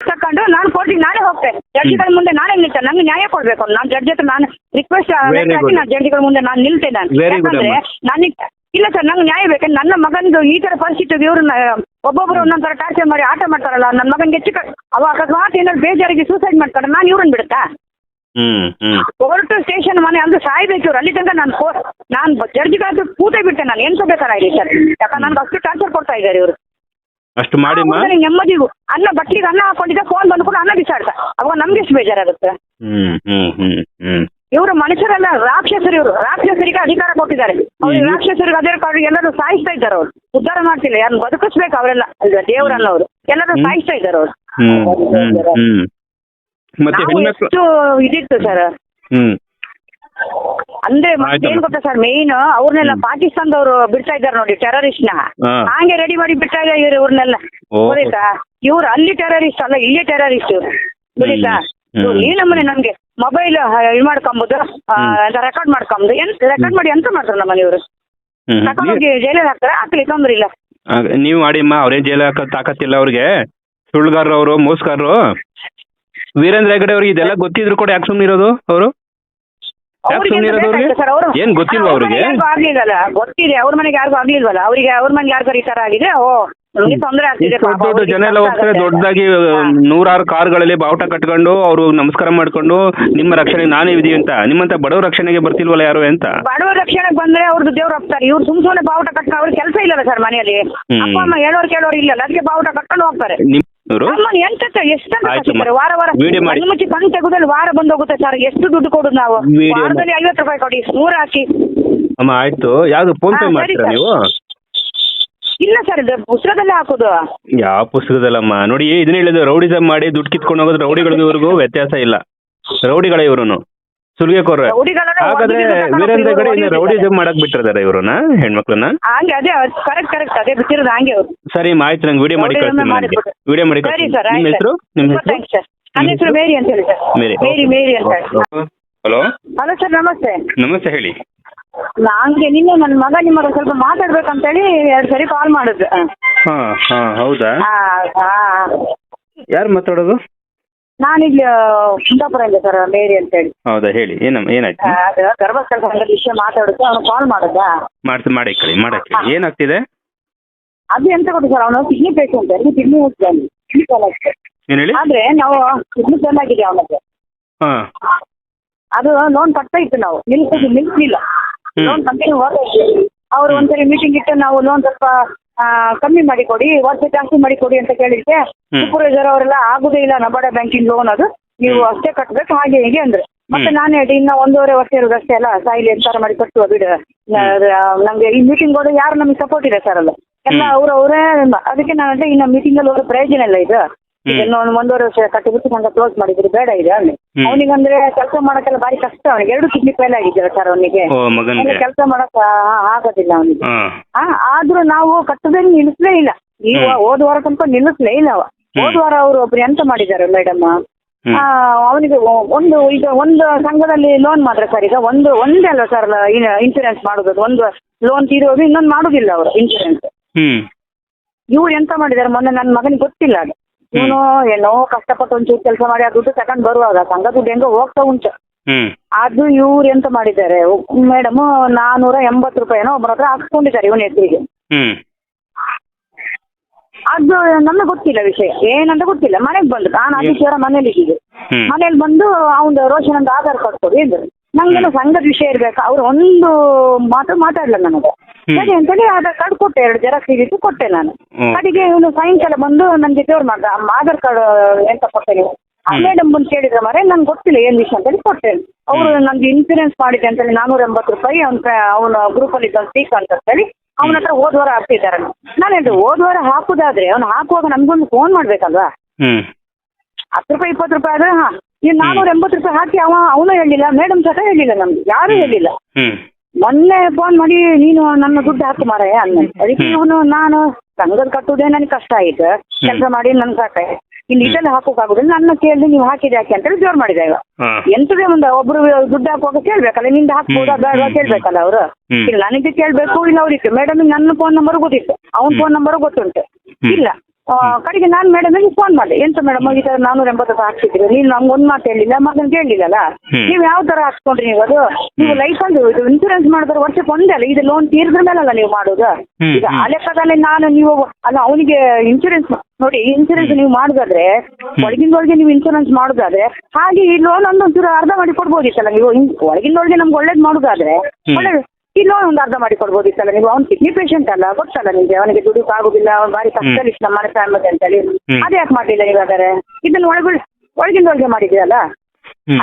ತಕೊಂಡು ನಾನು ಕೋರ್ಟಿಗೆ ನಾನೇ ಹೋಗ್ತೇನೆ ಜಡ್ಜಿಗಳ ಮುಂದೆ ನಾನೇ ನಿಲ್ತೇನೆ ನಂಗೆ ನ್ಯಾಯ ಕೊಡ್ಬೇಕು. ನಾನು ಜಡ್ಜ್ ಹತ್ರ ನಾನು ರಿಕ್ವೆಸ್ಟ್ Very ಹಾಕಿ good. ನಾನು ಜಡ್ಜಿಗಳ ಮುಂದೆ ನಾನು ನಿಲ್ತೇನೆ ನಾನು. Very good ಯಾಕಂದ್ರೆ ನನಗೆ ಇಲ್ಲ ಸರ್ ನಂಗೆ ನ್ಯಾಯ ಬೇಕು. ನನ್ನ ಮಗನಿಗೆ ಈ ತರ ಪರಿಸ್ಥಿತಿ ಇವ್ರನ್ನ ಒಬ್ಬೊಬ್ರು ಒಂದೊಂದ್ ತರ ಟಾರ್ಚರ್ ಮಾಡಿ ಆಟ ಮಾಡ್ತಾರಲ್ಲ ನನ್ನ ಮಗನಿಗೆ ಹೆಚ್ಚು ಕ- ಅವ ಅಕಸ್ಮಾತ್ ಏನಾದ್ರು ಬೇಜಾರಿಗೆ ಸೂಸೈಡ್ ಮಾಡ್ತಾರೆ ನಾನು ಇವ್ರನ್ನ ಬಿಡುತ್ತಾ? ಹ್ಮ್ ಹ್ಮ್. ಸ್ಟೇಷನ್ ಮನೆ ಅಂದ್ರೆ ಸಾಯ್ಬೇಕು ಇವ್ರು. ಅಲ್ಲಿ ತನಕ ನಾನು ನಾನು ಜಡ್ಜಿಗಳ ಕೂತೇ ಬಿಟ್ಟೆ ನಾನು. ಏನು ಬೇಕಾರಾಗಲಿ ಸರ್? ಯಾಕಂದ್ರೆ ನನ್ಗೆ ಅಷ್ಟು ಟಾರ್ಚರ್ ಕೊಡ್ತಾ ಇದ್ದಾರೆ ಇವರು. ಅಷ್ಟು ಮಾಡಿಮ್ಮ ನೆಮ್ಮದಿಗೂ. ಅನ್ನ ಬಟ್ಲಿಗೆ ಅನ್ನ ಹಾಕೊಂಡಿದ್ದೆ ಫೋನ್ ಬಂದು ಕೂಡ ಅನ್ನ ಬಿಸಾಡ್ತ ಅವಾಗ ನಮ್ಗೆ ಎಷ್ಟು ಬೇಜಾರಾಗುತ್ತೆ. ಹ್ಮ್ ಹ್ಮ್ ಹ್ಮ್ ಹ್ಮ್. ಇವರು ಮನುಷ್ಯರಲ್ಲ ರಾಕ್ಷಸರು ಇವರು. ರಾಕ್ಷಸರಿಗೆ ಅಧಿಕಾರ ಕೊಟ್ಟಿದ್ದಾರೆ. ಅವ್ರಿಗೆ ರಾಕ್ಷಸರಿಗೆ ರಾಕ್ಷಸರಿಗೆ ಅಧಿಕಾರ ಎಲ್ಲರೂ ಸಾಯಿಸ್ತಾ ಇದ್ದಾರೆ ಅವರು. ಉದ್ಧಾರ ಮಾಡ್ತಿಲ್ಲ ಯಾರು ಬದುಕಿಸ್ಬೇಕು ಅವರೆಲ್ಲ. ಅಲ್ವಾ ದೇವರಲ್ಲ ಅವರು ಎಲ್ಲರೂ. ಸಾಯಿಸ್ತಾ ಇದ್ದಾರೆ ಅವರು. ಹ್ಮ್ ಹ್ಮ್ ಹ್ಮ್. ಮತ್ತೆ ನಾವು ಹೆಣ್ಮಕ್ಳು ಎಷ್ಟು ಇದಿತ್ತು ಸರ್? ಹ್ಮ್. ಅಂದ್ರೆ ಏನ್ ಗೊತ್ತಾ ಸರ್ ಮೇನ್ ಅವ್ರನ್ನೆಲ್ಲ ಪಾಕಿಸ್ತಾನದವರು ಬಿಡ್ತಾ ಇದ್ದಾರೆ ನೋಡಿ ಟೆರರಿಸ್ಟ್ನ. ಹಾ. ಹಾಗೆ ರೆಡಿ ಮಾಡಿ ಬಿಡ್ತಾ ಇದ್ದಾರೆ ಇವ್ರು ಇವ್ರನ್ನೆಲ್ಲ. ಓ. ಗೊತ್ತಾಯ್ತಾ? ಇವ್ರು ಅಲ್ಲಿ ಟೆರರಿಸ್ಟ್ ಅಲ್ಲ ಇಲ್ಲೇ ಟೆರರಿಸ್ಟ್ ಇವ್ರು ಗೊತ್ತಾಯ್ತಾ? ಹ್ಮ್. ಇವ್ರು ಈ ನಮ್ಮನೆ ನಮ್ಗೆ ಮೊಬೈಲ್ ಇದು ಮಾಡ್ಕೊಂಬುದು ರೆಕಾರ್ಡ್ ಮಾಡ್ಕೊಂಬುದು. ಎಂತ ರೆಕಾರ್ಡ್ ಮಾಡಿ ಎಂತ ಮಾಡ್ತಾರೆ ನಮ್ಮನೆ ಇವರು. ಹ್ಮ್. ತಗೊಂಡೋಗಿ ಜೈಲಿಗೆ ಹಾಕ್ತಾರೆ ಹಾಕ್ಲಿ ತೊಂದ್ರೆ ಇಲ್ಲ. ನೀವು ಮಾಡಿಮ್ಮ ಅವ್ರೇನ್ ಜೈಲ್ ಹಾಕೋ ತಾಕತ್ತಿಲ್ಲ ಅವ್ರಿಗೆ. ಸುಳ್ಳುಗಾರರು ಅವರು ಮೋಸಗಾರರು. ವೀರೇಂದ್ರ ಹೆಗಡೆ ಅವ್ರಿಗೆ ಇದೆಲ್ಲ ಗೊತ್ತಿದ್ರು ಕೂಡ ಯಾಕೆ ಸುಮ್ಮನೆ ಇರೋದು ಅವರು ಯಾಕೆ ಅವ್ರಿಗೆ ಸುಮ್ಮನೆ ಇರೋದು ಅವ್ರಿಗೆ ಸರ್ ಅವರು ಏನ್ ಗೊತ್ತಿಲ್ವಾ ಅವ್ರಿಗೆ? ಯಾರಿಗೂ ಆಗ್ಲಿಲ್ಲಲ್ಲ ಗೊತ್ತಿದೆ ಅವ್ರ ಮನೆಗೆ ಯಾರಿಗೂ ಆಗ್ಲಿಲ್ವಲ್ಲ? ಅವರಿಗೆ ಅವ್ರ ಮನೆಗೆ ಯಾರಿಗೂ ಈ ತರ ಆಗಿದೆ? ಓ ದೊಡ್ಡ ದೊಡ್ಡ ಜನ ಎಲ್ಲ ಹೋಗ್ತಾರೆ ದೊಡ್ಡದಾಗಿ ನೂರಾರು ಕಾರ್ಗಳಲ್ಲಿ ಬಾವುಟ ಕಟ್ಕೊಂಡು ಅವರು ನಮಸ್ಕಾರ ಮಾಡ್ಕೊಂಡು ನಿಮ್ಮ ರಕ್ಷಣೆ ನಾನೇ ಇದೀವಿ ಅಂತ. ನಿಮ್ಮಂತ ಬಡವ ರಕ್ಷಣೆಗೆ ಬರ್ತಿಲ್ವಲ್ಲ ಯಾರು ಅಂತ? ಬಡವ ರಕ್ಷಣೆಗೆ ಬಂದ್ರೆ ಅವ್ರದ್ದು ದೇವ್ರು ಹೋಗ್ತಾರೆ ಇವ್ರು ಸುಮ್ ಸುಮ್ಮನೆ ಬಾವುಟ ಕಟ್ಕೊಂಡು ಅವ್ರಿಗೆ ಕೆಲಸ ಇಲ್ಲಲ್ಲ ಸರ್ ಮನೆಯಲ್ಲಿ. ಅಪ್ಪ ಅಮ್ಮ ಹೇಳೋರು ಕೇಳೋರು ಇಲ್ಲಲ್ಲ ಅದಕ್ಕೆ ಬಾವುಟ ಕಟ್ಕೊಂಡು ಹೋಗ್ತಾರೆ. ಇವ್ರು? ಎಂತ ಎಷ್ಟು ವಾರ ವಾರ ವಿಡಿಯೋ ಮಾಡಿ. ಮುಚ್ಚಿ ತೆಗೆದಲ್ಲಿ ವಾರ ಬಂದು ಹೋಗುತ್ತೆ ಸರ್. ಎಷ್ಟು ದುಡ್ಡು ಕೊಡು ನಾವು? ವಿಡಿಯೋ ವಾರದಲ್ಲಿ ಐವತ್ತು ರೂಪಾಯಿ ಕೊಡಿ ನೂರ ಹಾಕಿ. ಅಮ್ಮ ಆಯ್ತು. ಯಾವ್ದು ಫೋನ್ ಪೇ ಹಾ, ಸರಿ ಮಾಡ್ತೀರಾ ಸರ್. ನೀವು? ಇಲ್ಲ ಸರ್ ಇದು ಪುಸ್ತಕದಲ್ಲೇ ಹಾಕೋದು. ಯಾವ ಪುಸ್ತಕದಲ್ಲಮ್ಮ? ನೋಡಿ ಇದನ್ನ ಹೇಳಿದ್ರು ರೌಡಿಸಮ್ ಮಾಡಿ ದುಡ್ಡು ಕಿತ್ಕೊಂಡು ಹೋಗೋದು ರೌಡಿಗಳಿಗೂ ವ್ಯತ್ಯಾಸ ಇಲ್ಲ. ರೌಡಿಗಳ ಇವ್ರುನು. ಸುಲಿಗೆ ಕೊರ್ರೆ. ರೌಡಿಗಳನ್ನ ಹಾಗಾದ್ರೆ ವೀರೇಂದ್ರ ಗಡಿ ಹೆಗಡೆ ಇನ್ನು ರೌಡಿ ರೌಡಿಸಮ್ ಮಾಡಕ್ ಬಿಟ್ಟಿರ್ತಾರೆ ಇವ್ರನ್ನ ಹೆಣ್ಮಕ್ಳನ್ನ? ಹಂಗೆ ಅದೇ ಕರೆಕ್ಟ್ ಕರೆಕ್ಟ್ ಅದೇ ಬಿಟ್ಟಿರೋದು ಹಂಗೆ ಅವ್ರು. ಸರಿ ಆಯ್ತು ನಂಗೆ ವಿಡಿಯೋ ಮಾಡಿ ಕಳ್ಸ್ತೀನಿ ನನಗೆ ವಿಡಿಯೋ ಮಾಡಿ ಸರಿ ನಿಮ್ಮ ಹೆಸರು? ನಿಮ್ಮ ಹೆಸರು? ನನ್ನ ಹೆಸರು ಮೇರಿ ಅಂತ ಹೇಳಿ ಸರ್. ಮೇರಿ. ಮೇರಿ ಅಂತ. ಹಲೋ? ಹಲೋ ಸರ್ ನಮಸ್ತೆ. ನಮಸ್ತೆ ಹೇಳಿ. ನಂಗೆ ನಿನ್ನೆ ನನ್ನ ಮಗ ನಿಮ್ಮ ಸ್ವಲ್ಪ ಮಾತಾಡ್ಬೇಕಂತ ಹೇಳಿ ಎರಡ್ ಸರಿ ಕಾಲ್ ಮಾಡಿದ್ದು. ಹಾ ಹಾ ಹೌದಾ? ಯಾರು ಮಾತಾಡೋದು? ನಾನಿಲ್ಲಿ ಕುಂದಾಪುರದಿಂದ ಸರ್ ಮೇರಿ ಅಂತ ಹೇಳಿ ಹೌದಾ ಹೇಳಿ ಏನಮ್ಮ ಏನಾಯ್ತು? ಅದು ಗರ್ಭಸ್ಥಳ ಸಂಘದ ವಿಷಯ ಮಾತಾಡುತ್ತೆ ಅವನು ಕಾಲ್ ಮಾಡಿದ್ದ ಮಾಡ್ಸಿ ಮಾಡಿ ಕಳಿ ಮಾಡಕ್ಕೆ ಏನಾಗ್ತಿದೆ? ಅದು ಎಂತ ಗೊತ್ತು ಸರ್ ಅವನು ಕಿಡ್ನಿ ಪೇಷಂಟ್ ಅಲ್ಲಿ ಕಿಡ್ನಿ ಹೋಗ್ತಾನೆ ಕಿಡ್ನಿ ಫೇಲ್ ಆಗಿದೆ ಏನ್ ಹೇಳಿ? ಆದ್ರೆ ನಾವು ಕಿಡ್ನಿ ಚೆನ್ನಾಗಿದೆ ಆಗಿದೆ ಅವನಿಗೆ. ಹಾ. ಅದು ಲೋನ್ ಕಟ್ತಾ ಇತ್ತು ನಾವು ನಿಲ್ಸಿದ್ದು ನಿಲ್ಸಲಿಲ್ಲ. ಲೋನ್ ಕಂಟಿನ್ಯೂ ಹೋಗ್ತಾ ಇತ್ತು ಅವ್ರು ಒಂದ್ಸರಿ ಮೀಟಿಂಗ್ ಇಟ್ಟು ನಾವು ಲೋನ್ ಸ್ವಲ್ಪ ಕಮ್ಮಿ ಮಾಡಿ ಕೊಡಿ ವರ್ಷ ಜಾಸ್ತಿ ಮಾಡಿ ಕೊಡಿ ಅಂತ ಕೇಳಿದ್ದೆ. ಸೂಪರ್ವೈಸರ್ ಅವರೆಲ್ಲ ಆಗುದೇ ಇಲ್ಲ ನಬಾಡ ಬ್ಯಾಂಕಿಂಗ್ ಲೋನ್ ಅದು. ನೀವು ಅಷ್ಟೇ ಕಟ್ಬೇಕು ಹಾಗೆ ಹೀಗೆ ಅಂದ್ರೆ. ಮತ್ತೆ. ನಾನು ಹೇಳಿ ಇನ್ನ ಒಂದೂವರೆ ವರ್ಷ ಇರೋದು ಅಷ್ಟೇ ಅಲ್ಲ ಸಾಯಿಲಿ ಎಂತಾರ ಮಾಡಿ ಕಟ್ಟುವ ಬಿಡು. ನಮ್ಗೆ ಈ ಮೀಟಿಂಗ್ ಹೋದ್ರೆ ಯಾರು ನಮ್ಗೆ ಸಪೋರ್ಟ್ ಇದೆ ಸರ್ ಅಲ್ಲ. ಎಲ್ಲ ಅವ್ರವರೇ ಅವರೇ ಅದಕ್ಕೆ ನಾನು ಅಂದ್ರೆ ಇನ್ನ ಮೀಟಿಂಗ್ ಅಲ್ಲಿ ಹೋದ್ರೆ ಪ್ರಯೋಜನ ಇಲ್ಲ ಇದು. ಇದನ್ನ ಒಂದು ಒಂದೂವರೆ ವರ್ಷ ಕಟ್ಟಿಬಿಟ್ಟು ನಂಗೆ ಕ್ಲೋಸ್ ಮಾಡಿದ್ರು. ಬೇಡ ಇದೆ ಅಲ್ಲಿ ಅವನಿಗೆ ಅವನಿಗಂದ್ರೆ ಕೆಲಸ ಮಾಡಕ್ಕೆಲ್ಲ ಬಾರಿ ಕಷ್ಟ. ಅವನಿಗೆ ಎರಡು ಕಿಡ್ನಿ ಫೇಲ್ ಆಗಿದ್ದಾರೆ ಸರ್ ಅವನಿಗೆ. ಓ ಮಗನ್ಗೆ. ಕೆಲಸ ಮಾಡಕ್ ಆ- ಆಗೋದಿಲ್ಲ ಅವನಿಗೆ. ಹಾ. ಆದ್ರೂ ನಾವು ಕಟ್ಟದಲ್ಲಿ ನಿಲ್ಲಿಸ್ಲೇ ಇಲ್ಲ. ಈಗ. ಹೋದ ವಾರ ತನಕ ನಿಲ್ಲಿಸ್ಲೇ ಇಲ್ಲ ಅವ. ಹೋದ ವಾರ ಅವರು ಒಬ್ರು ಎಂತ ಮಾಡಿದ್ದಾರೆ ಮೇಡಮ್ ಹ್ಮ್. ಅವನಿಗೆ ಒಂದು ಈಗ ಒಂದು ಸಂಘದಲ್ಲಿ ಲೋನ್ ಮಾತ್ರ ಸರ್ ಈಗ ಒಂದು ಒಂದೇ ಅಲ್ಲ ಸರ್ ಇನ್ಸೂರೆನ್ಸ್ ಮಾಡೋದು ಒಂದು ಲೋನ್ ತೀರೋದು ಇನ್ನೊಂದು ಮಾಡೋದಿಲ್ಲ ಅವರು ಇನ್ಸೂರೆನ್ಸ್ ಹ್ಮ್. ಇವ್ರು ಎಂತ ಮಾಡಿದ್ದಾರೆ ಮೊನ್ನೆ ನನ್ನ ಮಗನಿಗೆ ಗೊತ್ತಿಲ್ಲ ಅದು. ಇವನು ಏನೋ ಕಷ್ಟಪಟ್ಟು ಒಂಚೂರು ಕೆಲಸ ಮಾಡಿ ಆ ದುಡ್ಡು ತಗೊಂಡ್ ಬರುವಾಗ ಸಂಘ ದುಡ್ಡು ಹೆಂಗೋ ಹೋಗ್ತಾ ಉಂಟು. ಹ್ಮ್. ಅದು ಇವ್ರು ಎಂತ ಮಾಡಿದ್ದಾರೆ? ಮೇಡಮ್ ನಾನೂರ ಎಂಬತ್ತು ರೂಪಾಯಿನೋ ಒಬ್ಬರ ಹತ್ರ ಹಾಕ್ಸ್ಕೊಂಡಿದ್ದಾರೆ ಇವನ ಹೆಸರಿಗೆ ಹ್ಮ್. ಅದು ನಮ್ಗೆ ಗೊತ್ತಿಲ್ಲ ವಿಷಯ. ಏನಂತ ಗೊತ್ತಿಲ್ಲ. ಮನೆಗೆ ಬಂದು ನಾನು ಆದಿತ್ಯವಾರ ಮನೇಲಿ ಇದ್ದಿದ್ದೆ ಹ್ಮ್. ಮನೇಲಿ ಬಂದು ಅವನ ರೋಷನ್ ಅಂತ ಆಧಾರ್ ಕಾರ್ಡ್ ಕೊಡಿ ಇದ್ರು ನಂಗೆಲ್ಲ ಸಂಘದ ವಿಷಯ ಇರ್ಬೇಕು. ಅವ್ರು ಒಂದು ಮಾತು ಮಾತಾಡ್ಲ ನನಗೆ. ಸರಿ ಅಂತೇಳಿ ಆಧಾರ್ ಕಾರ್ಡ್ ಕೊಟ್ಟೆ ಎರಡು ಜೆರಾಕ್ಸ್ ಇದ್ದಿತ್ತು ಕೊಟ್ಟೆ ನಾನು. ಅದಕ್ಕೆ ಕಡೆಗೆ ಇವನು ಸಾಯಂಕಾಲ ಬಂದು ನನ್ನ ಜೊತೆ ಅವ್ರು ಮಾಡ್ದ. ಅಮ್ಮ ಆಧಾರ್ ಕಾರ್ಡ್ ಎಂತ ಕೊಟ್ಟೆ ನೀವು ಆ ಮೇಡಮ್ ಬಂದು ಕೇಳಿದ್ರೆ ಮರೆ ನಂಗೆ ಗೊತ್ತಿಲ್ಲ ಏನ್ ವಿಷಯ ಅಂತೇಳಿ ಕೊಟ್ಟೆ. ಅವರು ನಂಗೆ ಇನ್ಸೂರೆನ್ಸ್ ಮಾಡಿದೆ ಅಂತೇಳಿ ನಾನೂರ ಎಂಬತ್ತು ರೂಪಾಯಿ ಅವ್ನ ಅವನ ಗ್ರೂಪ್ ಅಲ್ಲಿ ಇದ್ದ ಸೀಕ್ ಅಂತ ಹೇಳಿ ಅವನ ಹತ್ರ ಹೋದ ವಾರ ಹಾಕ್ತಿದ್ದಾರೆ ನಾನು ಹೇಳಿದೆ ಹೋದ ವಾರ ಹಾಕುದಾದ್ರೆ ಅವ್ನು ಹಾಕುವಾಗ ನಮ್ಗೊಂದು ಫೋನ್ ಮಾಡ್ಬೇಕಲ್ವಾ? ಹತ್ತು ರೂಪಾಯಿ ಇಪ್ಪತ್ತು ರೂಪಾಯಿ ಆದ್ರೆ ಹಾ. ಈ ನಾನೂರ ಎಂಬತ್ತು ರೂಪಾಯಿ ಹಾಕಿ ಅವ ಅವನು ಹೇಳಿಲ್ಲ ಮೇಡಮ್ ಸಹ ಹೇಳಿಲ್ಲ ನಮ್ಗೆ ಯಾರು ಹೇಳಿಲ್ಲ. ಹ್ಮ್. ಮೊನ್ನೆ ಫೋನ್ ಮಾಡಿ ನೀನು ನನ್ನ ದುಡ್ಡು ಹಾಕು ಮಾರಾಯ ಅಂದ ಅದಕ್ಕೆ ಅವನು ನಾನು ಸಂಘದ ಕಟ್ಟುವುದೇ ನನಗೆ ಕಷ್ಟ ಆಯ್ತು. ಕೆಲಸ ಮಾಡಿ ನನ್ ಸಾಕ. ಇಲ್ಲಿ ಇದೆಲ್ಲ ಹಾಕೋಕ್ಕಾಗುದಿಲ್ಲ ನನ್ನ ಕೇಳಿ ನೀವು ಹಾಕಿದೆ ಯಾಕೆ ಅಂತೇಳಿ ಜೋರ್ ಮಾಡಿದೆ ಈಗ ಎಂತದೇ ಒಂದು ಒಬ್ರು ದುಡ್ಡು ಹಾಕುವಾಗ ಕೇಳ್ಬೇಕಲ್ಲ ನಿಂದ ಹಾಕ್ಬೋದಾ ಬೇಡ ಕೇಳ್ಬೇಕಲ್ಲ ಅವರು. ಇಲ್ಲ ನನಗೆ ಕೇಳ್ಬೇಕು ಇಲ್ಲ ಅವ್ರಿಗೆ ಮೇಡಮ್ ನನ್ನ ಫೋನ್ ನಂಬರ್ ಗೊತ್ತಿತ್ತು. ಅವನ್ ಫೋನ್ ನಂಬರ್ ಗೊತ್ತುಂಟು. ಇಲ್ಲ. ಕಡೆಗೆ ನಾನು ಮೇಡಮ್ ಫೋನ್ ಮಾಡಿದೆ. ಎಂತ ಮೇಡಮ್ ಈ ತರ ನಾನೂರ ಎಂಬತ್ತು ರೂಪಾಯಿ ನೀನು ನಮ್ಗೆ ಒಂದ್ ಮಾತು ಹೇಳಿಲ್ಲ ಮಗನ್ ಕೇಳಲಿಲ್ಲಲ್ಲ ಹ್ಮ್. ನೀವು ಯಾವ ತರ ಹಾಕ್ಸ್ಕೊಂಡ್ರಿ ನೀವು ಅದು? ನೀವು ಲೈಫ್ ಅಲ್ಲಿ ಇದು ಇನ್ಸೂರೆನ್ಸ್ ಮಾಡಿದ್ರೆ ವರ್ಷಕ್ಕೆ ಒಂದೇ ಅಲ್ಲ ಇದು ಲೋನ್ ತೀರಿದ್ರ ಮೇಲಲ್ಲ ನೀವು ಮಾಡೋದು. ಈಗ ಆ. ಲೆಕ್ಕದಲ್ಲಿ ನಾನು ನೀವು ಅಲ್ಲ ಅವನಿಗೆ ಇನ್ಸೂರೆನ್ಸ್ ನೋಡಿ ಇನ್ಸೂರೆನ್ಸ್ ನೀವು ಮಾಡೋದಾದ್ರೆ ಒಳಗಿಂದೊಳಗೆ ನೀವು ಇನ್ಸೂರೆನ್ಸ್ ಮಾಡುದಾದ್ರೆ ಹಾಗೆ ಈ ಲೋನ್ ಒಂದು ಒಂಚೂರು ಅರ್ಧ ಮಾಡಿ ಕೊಡ್ಬೋದಿತ್ತಲ್ಲ ನೀವು? ಒಳಗಿಂದ ಒಳಗೆ ನಮ್ಗೆ ಒಳ್ಳೇದು ಮಾಡುದಾದ್ರೆ ಹ್ಮ್. ಈ ಲೋನ್ ಒಂದು ಅರ್ಧ ಮಾಡಿ ಕೊಡ್ಬೋದಿತ್ತಲ್ಲ ನೀವು? ಅವ್ನು ಕಿಡ್ನಿ ಪೇಷಂಟ್ ಅಲ್ಲ ಗೊತ್ತಲ್ಲ ನಿಮಗೆ ಅವನಿಗೆ ದುಡ್ಡು ಆಗುದಿಲ್ಲ ಅವ್ನು ಕಷ್ಟ ಇಷ್ಟ ನಮ್ಮ ಮನೆ ಫ್ಯಾಮಿಲಿ ಅಂತೇಳಿ ಅದ್ ಯಾಕೆ ಮಾಡಿಲ್ಲ ನೀವು ಹಾಗಾದ್ರೆ ಇದನ್ನ ಒಳಗೆ ಒಳಗಿಂದೊಳಗೆ ಮಾಡಿದ್ದೀರಲ್ಲ ಮಾಡಿದ್ಯಲ್ಲ